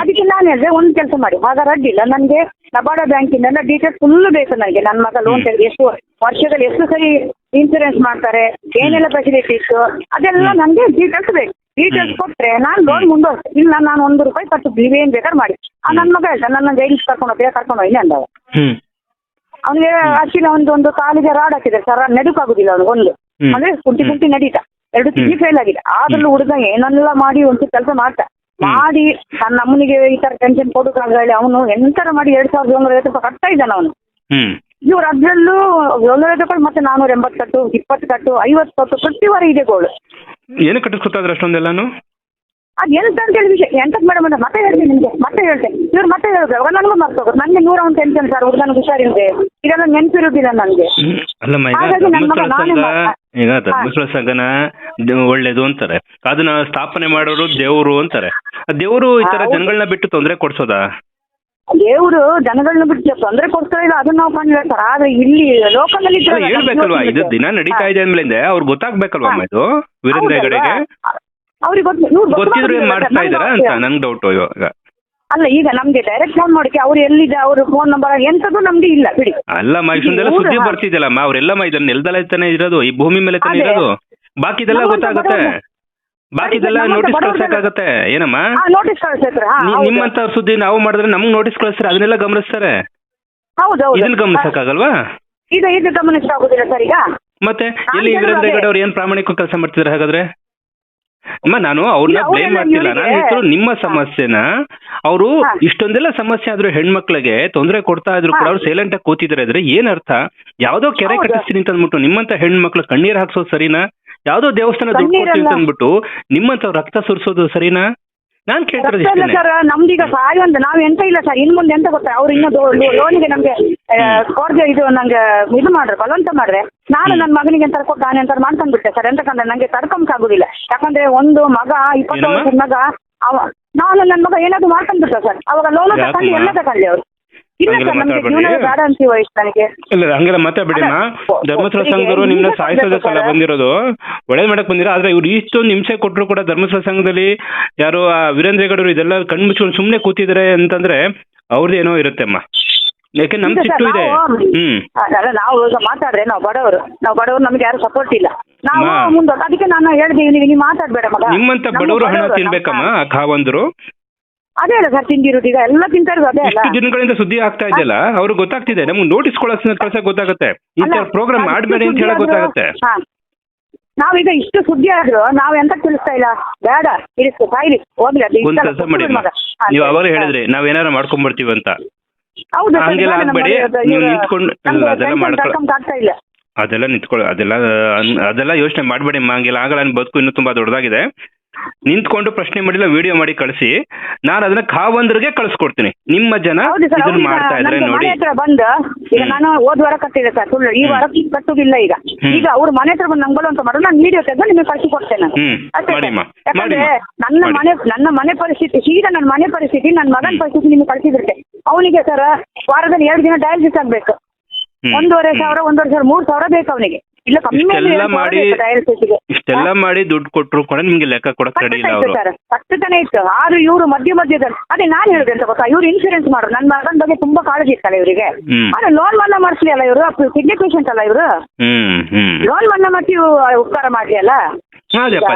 ಅದಕ್ಕೆ ನಾನು ಹೇಳಿದೆ ಒಂದು ಕೆಲಸ ಮಾಡಿ. ಹಾಗಾದ್ರೆ ಅಡ್ಡಿಲ್ಲ ನನಗೆ ನಬಾರ್ಡ ಬ್ಯಾಂಕಿಂದ ಡೀಟೇಲ್ಸ್ ಫುಲ್ ಬೇಕು ನನಗೆ. ನನ್ನ ಮಗ ಲೋನ್ ತೆಗೆದು ಎಷ್ಟು ವರ್ಷದಲ್ಲಿ ಎಷ್ಟು ಸರಿ ಇನ್ಸೂರೆನ್ಸ್ ಮಾಡ್ತಾರೆ ಏನೆಲ್ಲ ಫೆಸಿಲಿಟೀಸ್ ಅದೆಲ್ಲ ನನಗೆ ಡೀಟೇಲ್ಸ್ ಬೇಕು. ಡೀಟೇಲ್ಸ್ ಕೊಟ್ಟರೆ ಕೊಟ್ರೆ ನಾನು ಲೋನ್ ಮುಂದುವರ್ಸಿ ಇಲ್ಲ ನಾನು ಒಂದು ರೂಪಾಯಿ ಕಟ್ಟು ನೀವೇನು ಬೇಕಾದ್ರೆ ಮಾಡಿ. ಆ ನನ್ನ ಮಗ ಹೇಳ್ತಾನೆ ನನ್ನ ಜೈಲಿಗೆ ಕರ್ಕೊಂಡು ಹೋಗ್ತೀಯ ಕರ್ಕೊಂಡು ಹೋಗಿ ಅಂದವ? ಅವನಿಗೆ ಆಕ್ಚುಲಿ ಒಂದು ಒಂದು ಕಾಲಿಗೆ ರಾಡ್ ಹಾಕಿದೆ ಸರ್ ನಡುಕಾಗುದಿಲ್ಲ ಅವನು ಒಂದು. ಅಂದ್ರೆ ಕುಂಟಿ. ಕುಂಟಿ ನಡೀತಾ. ಎರಡು ತಿಂಗಳು ಫೇಲ್ ಆಗಿದೆ. ಆದ್ರೂ ಹುಡುಗ ಏನೆಲ್ಲ ಮಾಡಿ ಒಂದು ಕೆಲಸ ಮಾಡ್ತಾ. ಮಾಡಿ ತನ್ನ ಅಮ್ಮನಿಗೆ ಈ ತರ ಟೆನ್ಷನ್ ಕೊಡೋಕ್ಕಾಗ ಹೇಳಿ ಅವನು ಎಂತರ ಮಾಡಿ ಎರಡ್ ಸಾವಿರದ ಏಳ್ನೂರ ಐವತ್ತು ರೂಪಾಯಿ ಕಟ್ತಾ ಇದ್ದಾನ ಅವನು. ಇವ್ರು ಅದ್ರಲ್ಲೂ ಏಳ್ನೂರ ಐವತ್ತು ರೂಪಾಯಿ ಮತ್ತೆ ನಾನೂರ ಎಂಬತ್ತು ಕಟ್ಟು ಇಪ್ಪತ್ತು ಕಟ್ಟು ಐವತ್ತು ಕಟ್ಟು ಪ್ರತಿ ವಾರ ಇದೆ ಗೋಳು. ಏನು ಕಟ್ಟಿಸ್ಕೊತಾದ್ರೆ ಅಷ್ಟೊಂದೆಲ್ಲಾನು? ಅದು ಎಂತ ಅಂತ ಹೇಳಿ ವಿಷಯ. ಎಂತಕ್ಕೆ ಮೇಡಮ್ ಅಂತ ಮತ್ತೆ ಹೇಳ್ತೀನಿ ನಿಮಗೆ ಮತ್ತೆ ಹೇಳ್ತೇನೆ. ಇವ್ರು ಮತ್ತೆ ಹೇಳ್ತಾರೆ. ಅವಾಗ ನನಗೂ ಮರ್ತೋಗೋದು ನನಗೆ ನೂರ ಒಂದು ಟೆನ್ಷನ್ ಸರ್ ಹುಡುಗನಿಗೆ ಹುಷಾರಿದೆ ಇದೆಲ್ಲ ನೆನಪಿರುವುದಿಲ್ಲ ನನಗೆ. ಅಲ್ಲಮ್ಮ ಈಗ ಹಾಗಾಗಿ ನನ್ನ ಮಗ ಧರ್ಮಸ್ಥಳ ನಾನೇ ಸಂಘ ಮಾ- ಈಗ ಧರ್ಮಸ್ಥಳ ಸಂಘನ ದ- ಒಳ್ಳೇದು ಅಂತಾರೆ. ಅದನ್ನ ಸ್ಥಾಪನೆ ಮಾಡೋರು ದೇವರು ಅಂತಾರೆ. ದೇವರು ಈ ತರ ಹೌದು. ಜನಗಳನ್ನ ಬಿಟ್ಟು ತೊಂದರೆ ಕೊಡ್ಸೋದಾ? ದೇವರು ಜನಗಳನ್ನ ಬಿಟ್ಟು ತೊಂದರೆ ಕೊಡ್ತಾ ಇಲ್ಲ ಅದನ್ನ ನಾವು ಕಂಡು ಹೇಳ್ತಾರೆ ಆದ್ರೆ ಇಲ್ಲಿ ಲೋಕದಲ್ಲಿ ಅಲ್ಲ, ಹೇಳ್ಬೇಕಲ್ವಾ? ಇದು ದಿನ ನಡೀತಾ ಇದೆ ಅಂದ್ಮೇಲೆ ಅವ್ರು ಗೊತ್ತಾಗ್ಬೇಕಲ್ವಾ ಅಮ್ಮ ಇದು ವೀರೇಂದ್ರ ಹೆಗಡೆಗೆ? ಅವ್ರಿಗೆ ಗೊತ್ತಿದ್ರು ಏನ್ ಮಾಡ್ತಾ ಸರ್, ಅಂತ ನನ್ ಡೌಟ್ ಇವಾಗ. ಅಲ್ಲ ಈಗ ನಮ್ಗೆ ಡೈರೆಕ್ಟ್ ಫೋನ್ ಮಾಡಿ ಅವ್ರು ಎಲ್ಲಿದೆ ಅವ್ರ ಫೋನ್ ನಂಬರ್ ಎಂತದ್ದು ನಮ್ಗೆ ಇಲ್ಲ ಬಿಡಿ. ಅಲ್ಲಮ್ಮ ಇಷ್ಟೊಂದೆಲ್ಲ ಸುದ್ದಿ ಬರ್ತಿದೆಯಲ್ಲಮ್ಮ ಅವರೆಲ್ಲಮ್ಮ ಇದನ್ನ ನೆಲದಲ್ಲ ತಾನೇ ಇರೋದು ಈ ಭೂಮಿ ಮೇಲೆ ತಾನೇ. ಇರೋದು. ಬಾಕಿದೆಲ್ಲ ಗೊತ್ತಾಗುತ್ತೆ. ಬಾಕಿದೆಲ್ಲ ನೋಟಿಸ್ ಕಳ್ಸಕ್ಕಾಗತ್ತೆ ಏನಮ್ಮ? ನೋಟಿಸ್ ಕಳಿಸ್ತಾರೆ ನಿಮ್ಮಂತ ಸುದ್ದಿ ನಾವು ಮಾಡಿದ್ರೆ ನಮ್ಗ್ ನೋಟಿಸ್ ಕಳಿಸ್ತಾರೆ ಅದನ್ನೆಲ್ಲ ಗಮನಿಸ್ತಾರೆ. ಇದನ್ನ ಗಮನಿಸಕ್ಕಾಗಲ್ವಾ? ಇದು ಇದು ಗಮನಿಸ್ತಾ ಆಗುದಿಲ್ಲ ಸರ್ ಈಗ. ಮತ್ತೆ ಎಲ್ಲಿ ವೀರೇಂದ್ರ ಅವ್ರು ಏನ್ ಪ್ರಾಮಾಣಿಕ ಕೆಲಸ ಮಾಡ್ತಿದಾರೆ ಹಾಗಾದ್ರೆ? ಅಮ್ಮ ನಾನು ಅವ್ರನ್ನ ಬ್ಲೇಮ್ ಮಾಡ್ತಿಲ್ಲ ನಾನು ನಿಮ್ಮ ಸಮಸ್ಯೆನ ಅವರು. ಇಷ್ಟೊಂದೆಲ್ಲ ಸಮಸ್ಯೆ ಆದ್ರೂ ಹೆಣ್ಮಕ್ಳಿಗೆ ತೊಂದರೆ ಕೊಡ್ತಾ ಇದ್ರು ಕೂಡ. ಅವ್ರು ಸೈಲೆಂಟ್ ಆಗಿ ಕೂತಿದ್ರೆ ಅಂದ್ರೆ ಏನ್ ಅರ್ಥ ಯಾವ್ದೋ ಕೆರೆ. ಕಟ್ಟಿಸ್ತೀನಿ ಅಂತ ಅಂದ್ಬಿಟ್ಟು ನಿಮ್ಮಂತ ಹೆಣ್ಮಕ್ಳು ಕಣ್ಣೀರ್ ಹಾಕ್ಸೋದು ಸರಿನಾ ಯಾವ್ದೋ ದೇವಸ್ಥಾನ ದುಡ್ಡು ಕಣ್ಣೀರಲ್ಲ. ಅಂದ್ಬಿಟ್ಟು ನಿಮ್ಮಂತ ರಕ್ತ ಸುರಿಸೋದು ಸರಿನಾ ನಾನ್ ಕೇಳ್ತಿರೋದು ಇಷ್ಟೇನೆ. ಸರ್ ನಮ್ದೀಗ ಸಹಾಯ ಅಂತ ನಾವ್ ಎಂತ ಇಲ್ಲ ಸರ್ ಇನ್ ಮುಂದೆ ಎಂತ ಗೊತ್ತಾ? ಅವ್ರು ಇನ್ನೂ ಲೋನಿಗೆ ನಮ್ಗೆ ಕೊಡ್ದೆ ಇದು ನಂಗೆ ಇದು ಮಾಡ್ರೆ ಬಲವಂತ ಮಾಡ್ರೆ ನಾನು ನನ್ನ ಮಗನಿಗೆ ಎಂತಾರು ಕೊಟ್ಟು ನಾನು ಎಂತ ಮಾಡ್ಕೊಂಡ್ಬಿಟ್ಟೆ ಸರ್ ಎಂತಕಂದ್ರೆ ನಂಗೆ ತಡ್ಕೊಂಕ್ ಆಗುದಿಲ್ಲ ಯಾಕಂದ್ರೆ ಒಂದು ಮಗ ಇಪ್ಪತ್ತು ಏನಮ್ಮ? ವರ್ಷದ ಮಗ ಅವ ನಾನು ನನ್ನ ಮಗ ಏನಾದ್ರು ಮಾಡ್ಕೊಂಡ್ಬಿಟ್ಟ ಸರ್ ಅವಾಗ ಲೋನ್ ತಗೊಂಡು ಯಾಕಮ್ಮ? ಎಲ್ಲ ತಗೊಂಡು ಅವ್ರು. ಇಲ್ಲ ಹಂಗೆಲ್ಲ ಸರ್ ನಮ್ಗೆ ಮಾತಾಡ್ಬೇಡಿ. ಜೀವನ ಬೇಡ ಅಂತೀವ ಇಷ್ಟು ನನಗೆ. ಇಲ್ಲ ಹಂಗೆಲ್ಲ ಮಾತಾಡ್ಬೇಡಿಮ್ಮ. ಅಲ್ಲ, ಧರ್ಮಸ್ಥಳ ಒಬ್ಬರಿಗೆ ಸಂಘದವರು ನಿಮ್ನ ಸಾಯಿಸೋದಕ್ಕಲ್ಲ ಕೊಡ್ಬೇಕು ಬಂದಿರೋದು. ಒಳ್ಳೇದ್ ಮಾಡಕ್ ಬಂದಿರ ಆದ್ರೆ ಇವ್ರು ಇಷ್ಟೊಂದು ಹಿಂಸೆ ಕೊಟ್ಟರು ಕೂಡ ಧರ್ಮಸ್ಥಳ ಸಂಘದಲ್ಲಿ ಯಾರು ಆ ವೀರೇಂದ್ರ ಹೆಗಡರು ಇದೆಲ್ಲ ಕಣ್ಣು ಮುಚ್ಕೊಂಡು ಸುಮ್ನೆ ಕೂತಿದ್ದಾರೆ ಅಂತಂದ್ರೆ ಅವ್ರದ್ದು ಏನೋ ಇರುತ್ತೆ ಅಮ್ಮ. ಯಾಕೆ ನಮ್ ಇಲ್ಲ ಸರ್, ಸಿಟ್ಟು ಇದೆ. ನಾವು- ಹ್ಮ್. ಅಲ್ಲ ನಾವು ಈಗ ಮಾತಾಡ್ರೆ ನಾವು ಬಡವರು. ನಾವು ಬಡವರು ನಮ್ಗೆ ಯಾರು ಸಪೋರ್ಟ್ ಇಲ್ಲ. ನಾವು ಮಾ. ಮುಂದೆ ಅದಕ್ಕೆ ನಾನು ಹೇಳಿದೀವಿ ನೀವು ನೀವು ಮಾತಾಡ್ಬೇಡ ಮಗ. ನಿಮ್ಮಂತ ನಮ್ಮ ಬಡವರು ಹಣ ತಿನ್ಬೇಕಮ್ಮ ಆ ಖಾವಂದ್ರು. ಅದೇ ಅಲ್ಲ ಸರ್ ತಿಂಡಿ ಈಗ ಎಲ್ಲ ತಿಂತಾ ಇರೋದು ಅದೇ ಅಲ್ಲ. ಇಷ್ಟು ದಿನಗಳಿಂದ ಸುದ್ದಿ ಆಗ್ತಾ ಇದೆಯಲ್ಲ ಅವ್ರು ಗೊತ್ತಾಗ್ತಿದೆ ನಮ್ಗೆ ನೋಟಿಸ್ ಕೊಡೋ ಕೆಲಸ ಗೊತ್ತಾಗುತ್ತೆ. ಈ ತರ ಪ್ರೋಗ್ರಾಮ್ ಮಾಡಬೇಡಿ ಅಂತ ಹೇಳಕ್ ಗೊತ್ತಾಗುತ್ತೆ. ಹಾ. ನಾವೀಗ ಇಷ್ಟು ಸುದ್ದಿ ಆದ್ರು ನಾವ್ ಎಂತ ತಿಳಿಸ್ತಾ ಇಲ್ಲ? ಬೇಡ ಇರಿಸ್ತು ಸಾಯಿರಿ ಹೋಗ್ಲಿ ಅದು ಒಂದ್ ಇಷ್ಟಲ್ಲ, ಕೆಲಸ ಮಾಡಿ ಕೂತ್ಕೊಳ್ಳಿ ಮಗ. ಹಾ, ನೀವು. ಅವಾಗ ಹೇಳಿದ್ರಿ ನಾವ್ ಏನಾರ ಮಾಡ್ಕೊಂಡ್ಬಿಡ್ತೀವಿ ಅಂತ. ಹೌದು ಸರ್, ಹಂಗೆಲ್ಲ ನಮ್ಮ ಆಗ್ಬೇಡಿ, ನೀವು ಇವ್ರು- ನಿಂತ್ಕೊಂಡು- ನಮ್ಗೆ ಇಲ್ಲ, ಅದೆಲ್ಲ tension ಮಾಡ್ಕೊಳ- ತಡ್ಕೊಂಡ್ ಆಗ್ತಾ ಇಲ್ಲ. ಅದೆಲ್ಲ ನಿಂತ್ಕೊಳ್ಳಿ ಅದೆಲ್ಲ ಅನ್- ಅದೆಲ್ಲ ಯೋಚನೆ ಮಾಡಬೇಡಿ ಹಂಗೆಲ್ಲ ಆಗಲ್ಲ ನನ್ನ ಬದುಕು ಇನ್ನೂ ತುಂಬಾ ದೊಡ್ಡದಾಗಿದೆ ನಿಂತ್ಕೊಂಡು ಪ್ರಶ್ನೆ ಮಾಡಿಲ್ಲ ವಿಡಿಯೋ ಮಾಡಿ ಕಳಿಸಿ ನಾನು ಅದನ್ನ ಖಾವಂದ್ರಿಗೆ ಕಳಿಸ್ಕೊಡ್ತೀನಿ ನಿಮ್ಮ ಜನ ಹೌದು ಸರ್ ಇದನ್ನ ಮಾಡ್ತಾ ಇದ್ರೆ ನೋಡಿ ಹತ್ರ ಬಂದು ಈಗ ಹ್ಮ್. ನಾನು ಹೋದ್ ವಾರ ಕಟ್ಟಿದೆ ಸರ್ ಸುಳ್ಳು ಈ. ವಾರ ಕಟ್ಟುದಿಲ್ಲ ಈಗ ಹ್ಮ್. ಈಗ ಅವ್ರ ಮನೆ ಹತ್ರ ಬಂದು ನಂಗೆ ಅಂತ ಮಾಡೋದು ನಾನು ವಿಡಿಯೋ ತೆಗೆದು ನಿಮಗೆ ಕಳಿಸಿ ಕೊಡ್ತೇನೆ ನಾನು. ಹ್ಮ್ ಅಷ್ಟೇ ಸರ್. ಮಾಡಿಮ್ಮ ಯಾಕಂದ್ರೆ ಮಾಡಿಮ್ಮ ನನ್ನ ಮಾಡಿ. ಮನೆ ನನ್ನ ಮನೆ ಪರಿಸ್ಥಿತಿ ಸೀದಾ ನನ್ನ ಮನೆ ಪರಿಸ್ಥಿತಿ ನನ್ನ ಮಗನ ಪರಿಸ್ಥಿತಿ ನಿಮ್ಗೆ ಕಳ್ಸಿದ್ರೆ ಅವನಿಗೆ ಸರ್ ವಾರದಲ್ಲಿ ಎರಡು ದಿನ ಡಯಾಲಿಸಿಸ್ ಆಗ್ಬೇಕು. ಒಂದೂವರೆ. ಸಾವಿರ ಒಂದೂವರೆ ಸಾವಿರ ಮೂರ್ ಸಾವಿರ ಬೇಕು ಅವನಿಗೆ. ಇಲ್ಲ ಇಷ್ಟೆಲ್ಲ ಮಾಡಿ ಇಷ್ಟೆಲ್ಲ ಮಾಡಿ ದುಡ್ಡು ಕೊಟ್ರು ಕೂಡ ನಿಮ್ಗೆ ಲೆಕ್ಕ ಕೊಡಕ್ ರೆಡಿ ಇಲ್ಲ ಅವರು. ಸರ್. ಇತ್ತು. ಆದ್ರೂ ಇವರು ಮಧ್ಯ ಮಧ್ಯದಲ್ಲಿ ಅದೇ ನಾನು ಹೇಳಿದೆ ಅಂತ ಗೊತ್ತಾ? ಇವ್ರು ಇನ್ಶೂರೆನ್ಸ್ ಮಾಡೋರು. ನನ್ನ ಮಗನ ಬಗ್ಗೆ ತುಂಬಾ ಕಾಳಜಿ ಇತ್ತಲ್ಲ ಇವರಿಗೆ. ಆದ್ರೆ ಲೋನ್ ಮನ್ನಾ ಮಾಡಿಸ್ಲಿ ಅಲ್ಲ ಇವರು? ಕಿಡ್ನಿ ಪೇಷಂಟ್ ಅಲ್ಲ ಇವರು? ಲೋನ್ ಮನ್ನಾ ಮಾಡಿ ಉಪಕಾರ ಮಾಡ್ಲಿ ಅಲ್ಲ? ಯಾರಿಗೋ